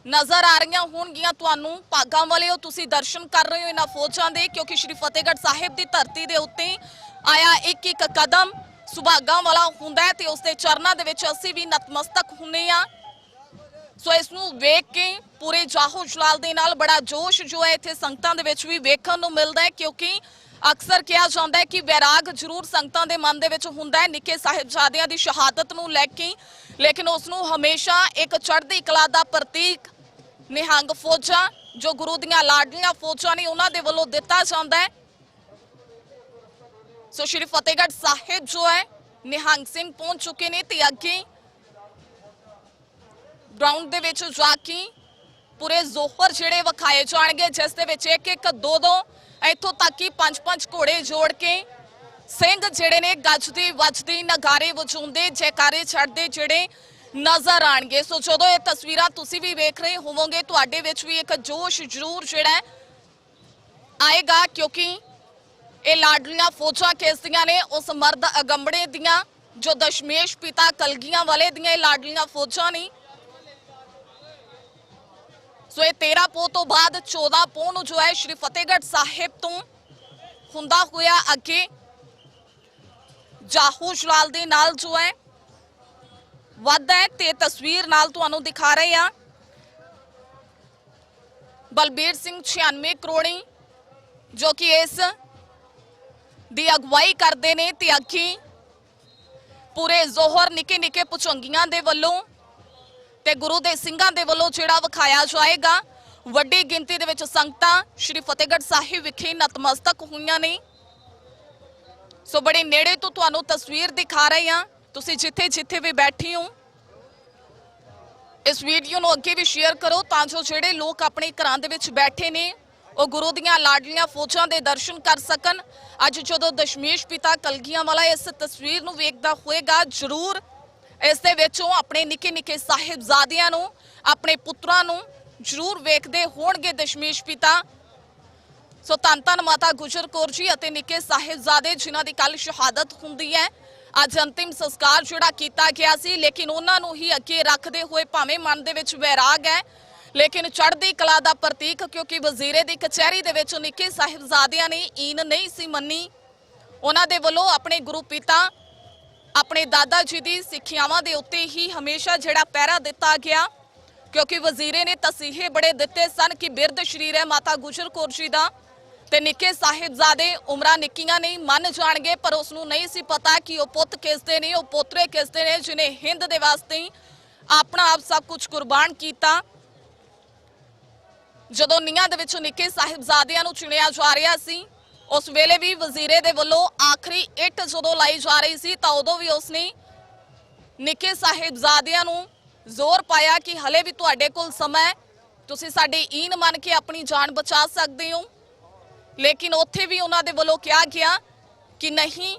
ਨਜ਼ਰ ਆ ਰਹੀਆਂ ਹੋਣਗੀਆਂ ਤੁਹਾਨੂੰ ਭਾਗਾਂ ਵਾਲਿਓ, ਤੁਸੀਂ ਦਰਸ਼ਨ ਕਰ ਰਹੇ ਹੋ ਇਹਨਾਂ ਫੌਜਾਂ ਦੇ, ਕਿਉਂਕਿ ਸ਼੍ਰੀ ਫਤਿਹਗੜ੍ਹ ਸਾਹਿਬ ਦੀ ਧਰਤੀ ਦੇ ਉੱਤੇ ਆਇਆ ਇੱਕ ਇੱਕ ਕਦਮ ਸੁਭਾਗਾਂ ਵਾਲਾ ਹੁੰਦਾ ਹੈ ਤੇ ਉਸ ਦੇ ਚਰਨਾਂ ਦੇ ਵਿੱਚ ਅਸੀਂ ਵੀ ਨਤਮਸਤਕ ਹੁੰਨੇ ਆ ਸੋ ਇਸ ਨੂੰ ਵੇਖ ਕੇ ਪੂਰੇ ਜਾਹੋ ਜਲਾਲ ਦੇ ਨਾਲ ਬੜਾ ਜੋਸ਼ ਜੋ ਹੈ ਇੱਥੇ ਸੰਗਤਾਂ ਦੇ ਵਿੱਚ ਵੀ ਵੇਖਣ ਨੂੰ ਮਿਲਦਾ ਹੈ, ਕਿਉਂਕਿ ਅਕਸਰ ਕਿਹਾ ਜਾਂਦਾ ਹੈ ਕਿ ਵੈਰਾਗ ਜ਼ਰੂਰ ਸੰਗਤਾਂ ਦੇ ਮਨ ਦੇ ਵਿੱਚ ਹੁੰਦਾ ਹੈ। ਨਿੱਕੇ ਸਾਹਿਬਜ਼ਾਦਿਆਂ ਦੀ ਸ਼ਹਾਦਤ ਨੂੰ ਲੈ ਕੇ, ਲੇਕਿਨ ਉਸ ਨੂੰ ਹਮੇਸ਼ਾ ਇੱਕ ਚੜ੍ਹਦੀ ਕਲਾ ਦਾ ਪ੍ਰਤੀਕ ਨਿਹੰਗ ਫੌਜਾਂ, ਜੋ ਗੁਰੂ ਦੀਆਂ ਲਾਡਲੀਆਂ ਫੌਜਾਂ ਨੇ ਉਹਨਾਂ ਦੇ ਵੱਲੋਂ ਦਿੱਤਾ ਜਾਂਦਾ ਹੈ। ਸੋ ਸ਼੍ਰੀ ਫਤਿਹਗੜ੍ਹ ਸਾਹਿਬ ਜੋ ਹੈ, ਨਿਹੰਗ ਸਿੰਘ ਪਹੁੰਚ ਚੁੱਕੇ ਨੇ ਤੇ ਅੱਗੇ ਗਰਾਊਂਡ ਦੇ ਵਿੱਚ ਜਾ ਕੇ ਪੂਰੇ ਜ਼ੋਹਰ ਜਿਹੜੇ ਵਿਖਾਏ ਜਾਣਗੇ, ਜਿਸ ਦੇ ਵਿੱਚ ਇੱਕ ਇੱਕ ਦੋ ਦੋ ਇੱਥੋਂ ਤੱਕ ਕਿ ਪੰਜ ਪੰਜ ਘੋੜੇ ਜੋੜ ਕੇ ਸਿੰਘ ਜਿਹੜੇ ਨੇ ਗੱਜਦੇ, ਵੱਜਦੇ, ਨਗਾਰੇ ਵਜਾਉਂਦੇ, ਜੈਕਾਰੇ ਛੱਡਦੇ ਜਿਹੜੇ ਨਜ਼ਰ ਆਣਗੇ। ਸੋ ਜਦੋਂ ਇਹ ਤਸਵੀਰਾਂ ਤੁਸੀਂ ਵੀ ਵੇਖ ਰਹੇ ਹੋਵੋਗੇ, ਤੁਹਾਡੇ ਵਿੱਚ ਵੀ ਇੱਕ ਜੋਸ਼ ਜ਼ਰੂਰ ਜਿਹੜਾ ਆਏਗਾ ਕਿਉਂਕਿ ਇਹ ਲਾਡਲੀਆਂ ਫੌਜਾਂ ਕਿਸਦੀਆਂ ਨੇ, ਉਸ ਮਰਦ ਅਗੰਬੜੇ ਦੀਆਂ, ਜੋ ਦਸ਼ਮੇਸ਼ ਪਿਤਾ ਕਲਗੀਆਂ ਵਾਲੇ ਦੀਆਂ ਇਹ ਲਾਡਲੀਆਂ ਫੌਜਾਂ ਨੇ। ਸੋ ਇਹ 13 ਪੋਹ ਤੋਂ ਬਾਅਦ 14 ਪੋਹ ਨੂੰ ਜੋ ਹੈ ਸ਼੍ਰੀ ਫਤਿਹਗੜ੍ਹ ਸਾਹਿਬ ਤੋਂ ਹੁੰਦਾ ਹੋਇਆ ਅੱਗੇ ਜਾਹੂ ਜਲਾਲ ਦੇ ਨਾਲ ਜੋ ਹੈ ਵੱਧਦਾ ਹੈ ਤੇ ਤਸਵੀਰ ਨਾਲ ਤੁਹਾਨੂੰ ਦਿਖਾ ਰਹੇ ਹਾਂ। ਬਲਬੀਰ ਸਿੰਘ 96 ਕਰੋੜੀ ਜੋ ਕਿ ਇਸ ਦੀ ਅਗਵਾਈ ਕਰਦੇ ਨੇ ਤੇ ਅੱਗੇ ਪੂਰੇ ਜ਼ੋਹਰ ਨਿੱਕੇ ਨਿੱਕੇ ਪੁਚੰਗੀਆਂ ਦੇ ਵੱਲੋਂ ਤੇ ਗੁਰੂ ਦੇ ਸਿੰਘਾਂ ਦੇ ਵੱਲੋਂ ਜਿਹੜਾ ਵਿਖਾਇਆ ਜਾਏਗਾ। ਵੱਡੀ ਗਿਣਤੀ ਦੇ ਵਿੱਚ ਸੰਗਤਾਂ ਸ਼੍ਰੀ ਫਤਿਹਗੜ੍ਹ ਸਾਹਿਬ ਵਿਖੇ ਨਤਮਸਤਕ ਹੋਈਆਂ ਨੇ। ਸੋ ਬੜੇ ਨੇੜੇ ਤੋਂ ਤੁਹਾਨੂੰ ਤਸਵੀਰ ਦਿਖਾ ਰਹੇ ਹਾਂ। ਤੁਸੀਂ ਜਿੱਥੇ ਜਿੱਥੇ ਵੀ ਬੈਠੇ ਹੋ, ਇਸ ਵੀਡੀਓ ਨੂੰ ਅੱਗੇ ਵੀ ਸ਼ੇਅਰ ਕਰੋ ਤਾਂ ਜੋ ਜਿਹੜੇ ਲੋਕ ਆਪਣੇ ਘਰਾਂ ਦੇ ਵਿੱਚ ਬੈਠੇ ਨੇ, ਉਹ ਗੁਰੂ ਦੀਆਂ ਲਾਡਲੀਆਂ ਫੌਜਾਂ ਦੇ ਦਰਸ਼ਨ ਕਰ ਸਕਣ। ਅੱਜ ਜਦੋਂ ਦਸ਼ਮੇਸ਼ ਪਿਤਾ ਕਲਗੀਆਂ ਵਾਲਾ ਇਸ ਤਸਵੀਰ ਨੂੰ ਵੇਖਦਾ ਹੋਏਗਾ, ਜ਼ਰੂਰ ਇਸ ਦੇ ਵਿੱਚੋਂ ਆਪਣੇ ਨਿੱਕੇ ਨਿੱਕੇ ਸਾਹਿਬਜ਼ਾਦਿਆਂ ਨੂੰ, ਆਪਣੇ ਪੁੱਤਰਾਂ ਨੂੰ ਜ਼ਰੂਰ ਵੇਖਦੇ ਹੋਣਗੇ ਦਸ਼ਮੇਸ਼ ਪਿਤਾ। ਸੋ ਧੰਨ ਧੰਨ ਮਾਤਾ ਗੁਜਰ ਕੌਰ ਜੀ ਅਤੇ ਨਿੱਕੇ ਸਾਹਿਬਜ਼ਾਦੇ, ਜਿਨ੍ਹਾਂ ਦੀ ਕੱਲ ਸ਼ਹਾਦਤ ਹੁੰਦੀ ਹੈ। ਅੱਜ ਅੰਤਿਮ ਸੰਸਕਾਰ ਜਿਹੜਾ ਕੀਤਾ ਗਿਆ ਸੀ, ਲੇਕਿਨ ਉਹਨਾਂ ਨੂੰ ਹੀ ਅੱਗੇ ਰੱਖਦੇ ਹੋਏ ਭਾਵੇਂ ਮਨ ਦੇ ਵਿੱਚ ਵੈਰਾਗ ਹੈ, ਲੇਕਿਨ ਚੜ੍ਹਦੀ ਕਲਾ ਦਾ ਪ੍ਰਤੀਕ ਕਿਉਂਕਿ ਵਜ਼ੀਰੇ ਦੀ ਕਚਹਿਰੀ ਦੇ ਵਿੱਚ ਨਿੱਕੇ ਸਾਹਿਬਜ਼ਾਦਿਆਂ ਨੇ ਈਨ ਨਹੀਂ ਸੀ ਮੰਨੀ। ਉਹਨਾਂ ਦੇ ਵੱਲੋਂ ਆਪਣੇ ਗੁਰੂ ਪਿਤਾ ਆਪਣੇ ਦਾਦਾ ਜੀ ਦੀ ਸਿੱਖਿਆਵਾਂ ਦੇ ਉੱਤੇ ਹੀ ਹਮੇਸ਼ਾ ਜਿਹੜਾ ਪਹਿਰਾ ਦਿੱਤਾ ਗਿਆ, ਕਿਉਂਕਿ ਵਜ਼ੀਰੇ ਨੇ ਤਸੀਹੇ ਬੜੇ ਦਿੱਤੇ ਸਨ ਕਿ ਬਿਰਧ ਸ਼ਰੀਰ ਹੈ ਮਾਤਾ ਗੁਜਰ ਕੌਰ ਜੀ ਦਾ। ਤੇ ਨਿੱਕੇ ਸਾਹਿਬਜ਼ਾਦੇ ਉਮਰਾਂ ਨਿੱਕੀਆਂ ਨਹੀਂ, ਮੰਨ ਜਾਣਗੇ, ਪਰ ਉਸ ਨੂੰ ਨਹੀਂ ਸੀ ਪਤਾ ਕਿ ਉਹ ਪੁੱਤ ਕਿਸਦੇ ਨੇ, ਉਹ ਪੋਤਰੇ ਕਿਸਦੇ ਨੇ, ਜਿਨੇ ਹਿੰਦ ਦੇ ਵਾਸਤੇ ਆਪਣਾ ਆਪ ਸਭ ਕੁਝ ਕੁਰਬਾਨ ਕੀਤਾ। ਜਦੋਂ ਨੀਹਾਂ ਦੇ ਵਿੱਚੋਂ ਨਿੱਕੇ ਸਾਹਿਬਜ਼ਾਦਿਆਂ ਨੂੰ ਚੁਣਿਆ ਜਾ ਰਿਹਾ ਸੀ ਉਸ ਵੇਲੇ ਵੀ ਵਜ਼ੀਰੇ ਦੇ ਵੱਲੋਂ ਆਖਰੀ ਇੱਟ ਜਦੋਂ ਲਾਈ ਜਾ ਰਹੀ ਸੀ ਤਾਂ ਉਦੋਂ ਵੀ ਉਸਨੇ ਨਿੱਕੇ ਸਾਹਿਬਜ਼ਾਦਿਆਂ ਨੂੰ ਜ਼ੋਰ ਪਾਇਆ ਕਿ ਹਲੇ ਵੀ ਤੁਹਾਡੇ ਕੋਲ ਸਮਾਂ ਹੈ। ਤੁਸੀਂ ਸਾਡੇ ਈਨ ਮੰਨ ਕੇ ਆਪਣੀ ਜਾਨ ਬਚਾ ਸਕਦੇ ਹੋ। ਲੇਕਿਨ ਉੱਥੇ ਵੀ ਉਹਨਾਂ ਦੇ ਵੱਲੋਂ ਕਿਹਾ ਗਿਆ ਕਿ ਨਹੀਂ,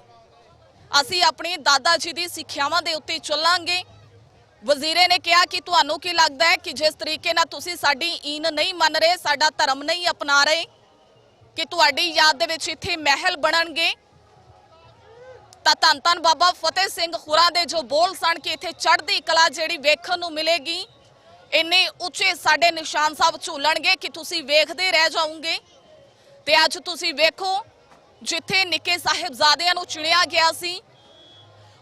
ਅਸੀਂ ਆਪਣੇ ਦਾਦਾ ਜੀ ਦੀ ਸਿੱਖਿਆਵਾਂ ਦੇ ਉੱਤੇ ਚੱਲਾਂਗੇ। ਵਜ਼ੀਰੇ ਨੇ ਕਿਹਾ ਕਿ ਤੁਹਾਨੂੰ ਕੀ ਲੱਗਦਾ ਹੈ ਕਿ ਜਿਸ ਤਰੀਕੇ ਨਾਲ ਤੁਸੀਂ ਸਾਡੀ ਈਨ ਨਹੀਂ ਮੰਨ ਰਹੇ, ਸਾਡਾ ਧਰਮ ਨਹੀਂ ਅਪਣਾ ਰਹੇ ਕਿ ਤੁਹਾਡੀ ਯਾਦ ਦੇ ਵਿੱਚ ਇੱਥੇ ਮਹਿਲ ਬਣਨਗੇ। ਤਾਂ ਧੰਨ ਧੰਨ ਬਾਬਾ ਫਤਿਹ ਸਿੰਘ ਖੁਰਾ ਦੇ ਜੋ ਬੋਲ ਸਨ ਕਿ ਇੱਥੇ ਚੜ੍ਹਦੀ ਕਲਾ ਜਿਹੜੀ ਵੇਖਣ ਨੂੰ ਮਿਲੇਗੀ, ਇੰਨੇ ਉੱਚੇ ਸਾਡੇ ਨਿਸ਼ਾਨ ਸਾਹਿਬ ਝੂਲਣਗੇ ਕਿ ਤੁਸੀਂ ਵੇਖਦੇ ਰਹਿ ਜਾਓਗੇ। ਤੇ ਅੱਜ ਤੁਸੀਂ ਵੇਖੋ, ਜਿੱਥੇ ਨਿੱਕੇ ਸਾਹਿਬਜ਼ਾਦਿਆਂ ਨੂੰ ਚੁਣਿਆ ਗਿਆ ਸੀ,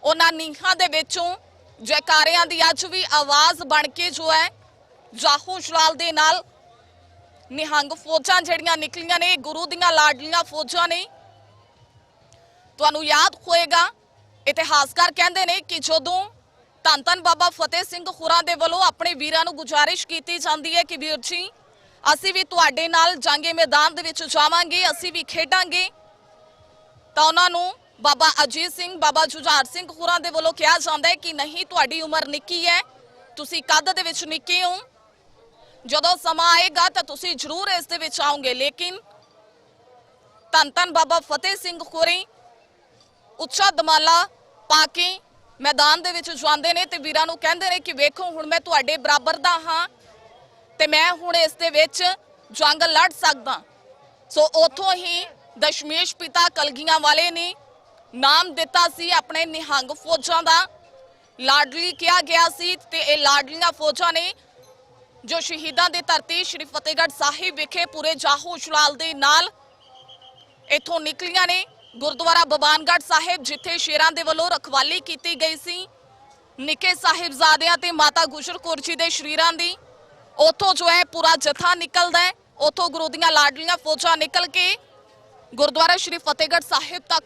ਉਹਨਾਂ ਨੀਹਾਂ ਦੇ ਵਿੱਚੋਂ ਜੈਕਾਰਿਆਂ ਦੀ ਅੱਜ ਵੀ ਆਵਾਜ਼ ਬਣ ਕੇ ਜੋ ਹੈ, ਜਾਹੂ ਜਲਾਲ ਦੇ ਨਾਲ ਨਿਹੰਗ ਫੌਜਾਂ ਜਿਹੜੀਆਂ ਨਿਕਲੀਆਂ ਨੇ ਗੁਰੂ ਦੀਆਂ ਲਾਡਲੀਆਂ ਫੌਜਾਂ ਨੇ। ਤੁਹਾਨੂੰ ਯਾਦ ਹੋਏਗਾ, ਇਤਿਹਾਸਕਾਰ ਕਹਿੰਦੇ ਨੇ ਕਿ ਜਦੋਂ ਧੰਨ ਧੰਨ ਬਾਬਾ ਫਤਿਹ ਸਿੰਘ ਖੁਰਾ ਦੇ ਵੱਲੋਂ ਆਪਣੇ ਵੀਰਾਂ ਨੂੰ ਗੁਜ਼ਾਰਿਸ਼ ਕੀਤੀ ਜਾਂਦੀ ਹੈ ਕਿ ਵੀਰ ਜੀ, ਅਸੀਂ ਵੀ ਤੁਹਾਡੇ ਨਾਲ ਜਾਂਗੇ ਮੈਦਾਨ ਦੇ ਵਿੱਚ ਜਾਵਾਂਗੇ, ਅਸੀਂ ਵੀ ਖੇਡਾਂਗੇ। ਤਾਂ ਉਹਨਾਂ ਨੂੰ ਬਾਬਾ ਅਜੀਤ ਸਿੰਘ, ਬਾਬਾ ਜੁਝਾਰ ਸਿੰਘ ਖੁਰਾ ਦੇ ਵੱਲੋਂ ਕਿਹਾ ਜਾਂਦਾ ਹੈ ਕਿ ਨਹੀਂ, ਤੁਹਾਡੀ ਉਮਰ ਨਿੱਕੀ ਹੈ, ਤੁਸੀਂ ਕੱਦ ਦੇ ਵਿੱਚ ਨਿੱਕੇ ਹੋ। ਜਦੋਂ ਸਮਾਂ ਆਏਗਾ ਤਾਂ ਤੁਸੀਂ ਜ਼ਰੂਰ ਇਸ ਦੇ ਵਿੱਚ ਆਉਂਗੇ ਲੇਕਿਨ ਧੰਨ ਧੰਨ ਬਾਬਾ ਫਤਿਹ ਸਿੰਘ ਖੁਰੀ, ਉੱਚਾ ਦਮਾਲਾ ਪਾ ਕੇ ਮੈਦਾਨ ਦੇ ਵਿੱਚ ਜਾਂਦੇ ਨੇ ਤੇ ਵੀਰਾਂ ਨੂੰ ਕਹਿੰਦੇ ਨੇ ਕਿ ਵੇਖੋ, ਹੁਣ ਮੈਂ ਤੁਹਾਡੇ ਬਰਾਬਰ ਦਾ ਹਾਂ ਤੇ ਮੈਂ ਹੁਣ ਇਸ ਦੇ ਵਿੱਚ ਜੰਗ ਲੜ ਸਕਦਾ। ਸੋ ਉਥੋਂ ਹੀ ਦਸ਼ਮੇਸ਼ ਪਿਤਾ ਕਲਗੀਆਂ ਵਾਲੇ ਨੇ ਨਾਮ ਦਿੱਤਾ ਸੀ ਆਪਣੇ ਨਿਹੰਗ ਫੌਜਾਂ ਦਾ। ਲਾਡਲੀ ਕਿਹਾ ਗਿਆ ਸੀ ਤੇ ਇਹ ਲਾਡਲੀਆਂ ਫੌਜਾਂ ਨੇ ਜੋ ਸ਼ਹੀਦਾਂ ਦੀ ਧਰਤੀ ਸ਼੍ਰੀ ਫਤਿਹਗੜ੍ਹ ਸਾਹਿਬ ਵਿਖੇ ਪੂਰੇ ਜਾਹੋ ਜਲਾਲ ਦੇ ਨਾਲ ਇੱਥੋਂ ਨਿਕਲੀਆਂ ਨੇ। ਗੁਰਦੁਆਰਾ ਬਬਾਨਗੜ੍ਹ ਸਾਹਿਬ, ਜਿੱਥੇ ਸ਼ੇਰਾਂ ਦੇ ਵੱਲੋਂ ਰਖਵਾਲੀ ਕੀਤੀ ਗਈ ਸੀ। ਨਿੱਕੇ ਸਾਹਿਬਜ਼ਾਦਿਆਂ ਤੇ ਮਾਤਾ ਗੁਜਰ ਕੌਰ ਜੀ ਦੇ ਸ਼ਰੀਰਾਂ ਦੀ। ਉੱਥੋਂ ਜੋ ਹੈ ਪੂਰਾ ਜਥਾ ਨਿਕਲਦਾ ਹੈ। ਉੱਥੋਂ ਗੁਰੂ ਦੀਆਂ ਲਾਡਲੀਆਂ ਫੌਜਾਂ ਨਿਕਲ ਕੇ ਗੁਰਦੁਆਰਾ ਸ਼੍ਰੀ ਫਤਿਹਗੜ੍ਹ ਸਾਹਿਬ ਤੱਕ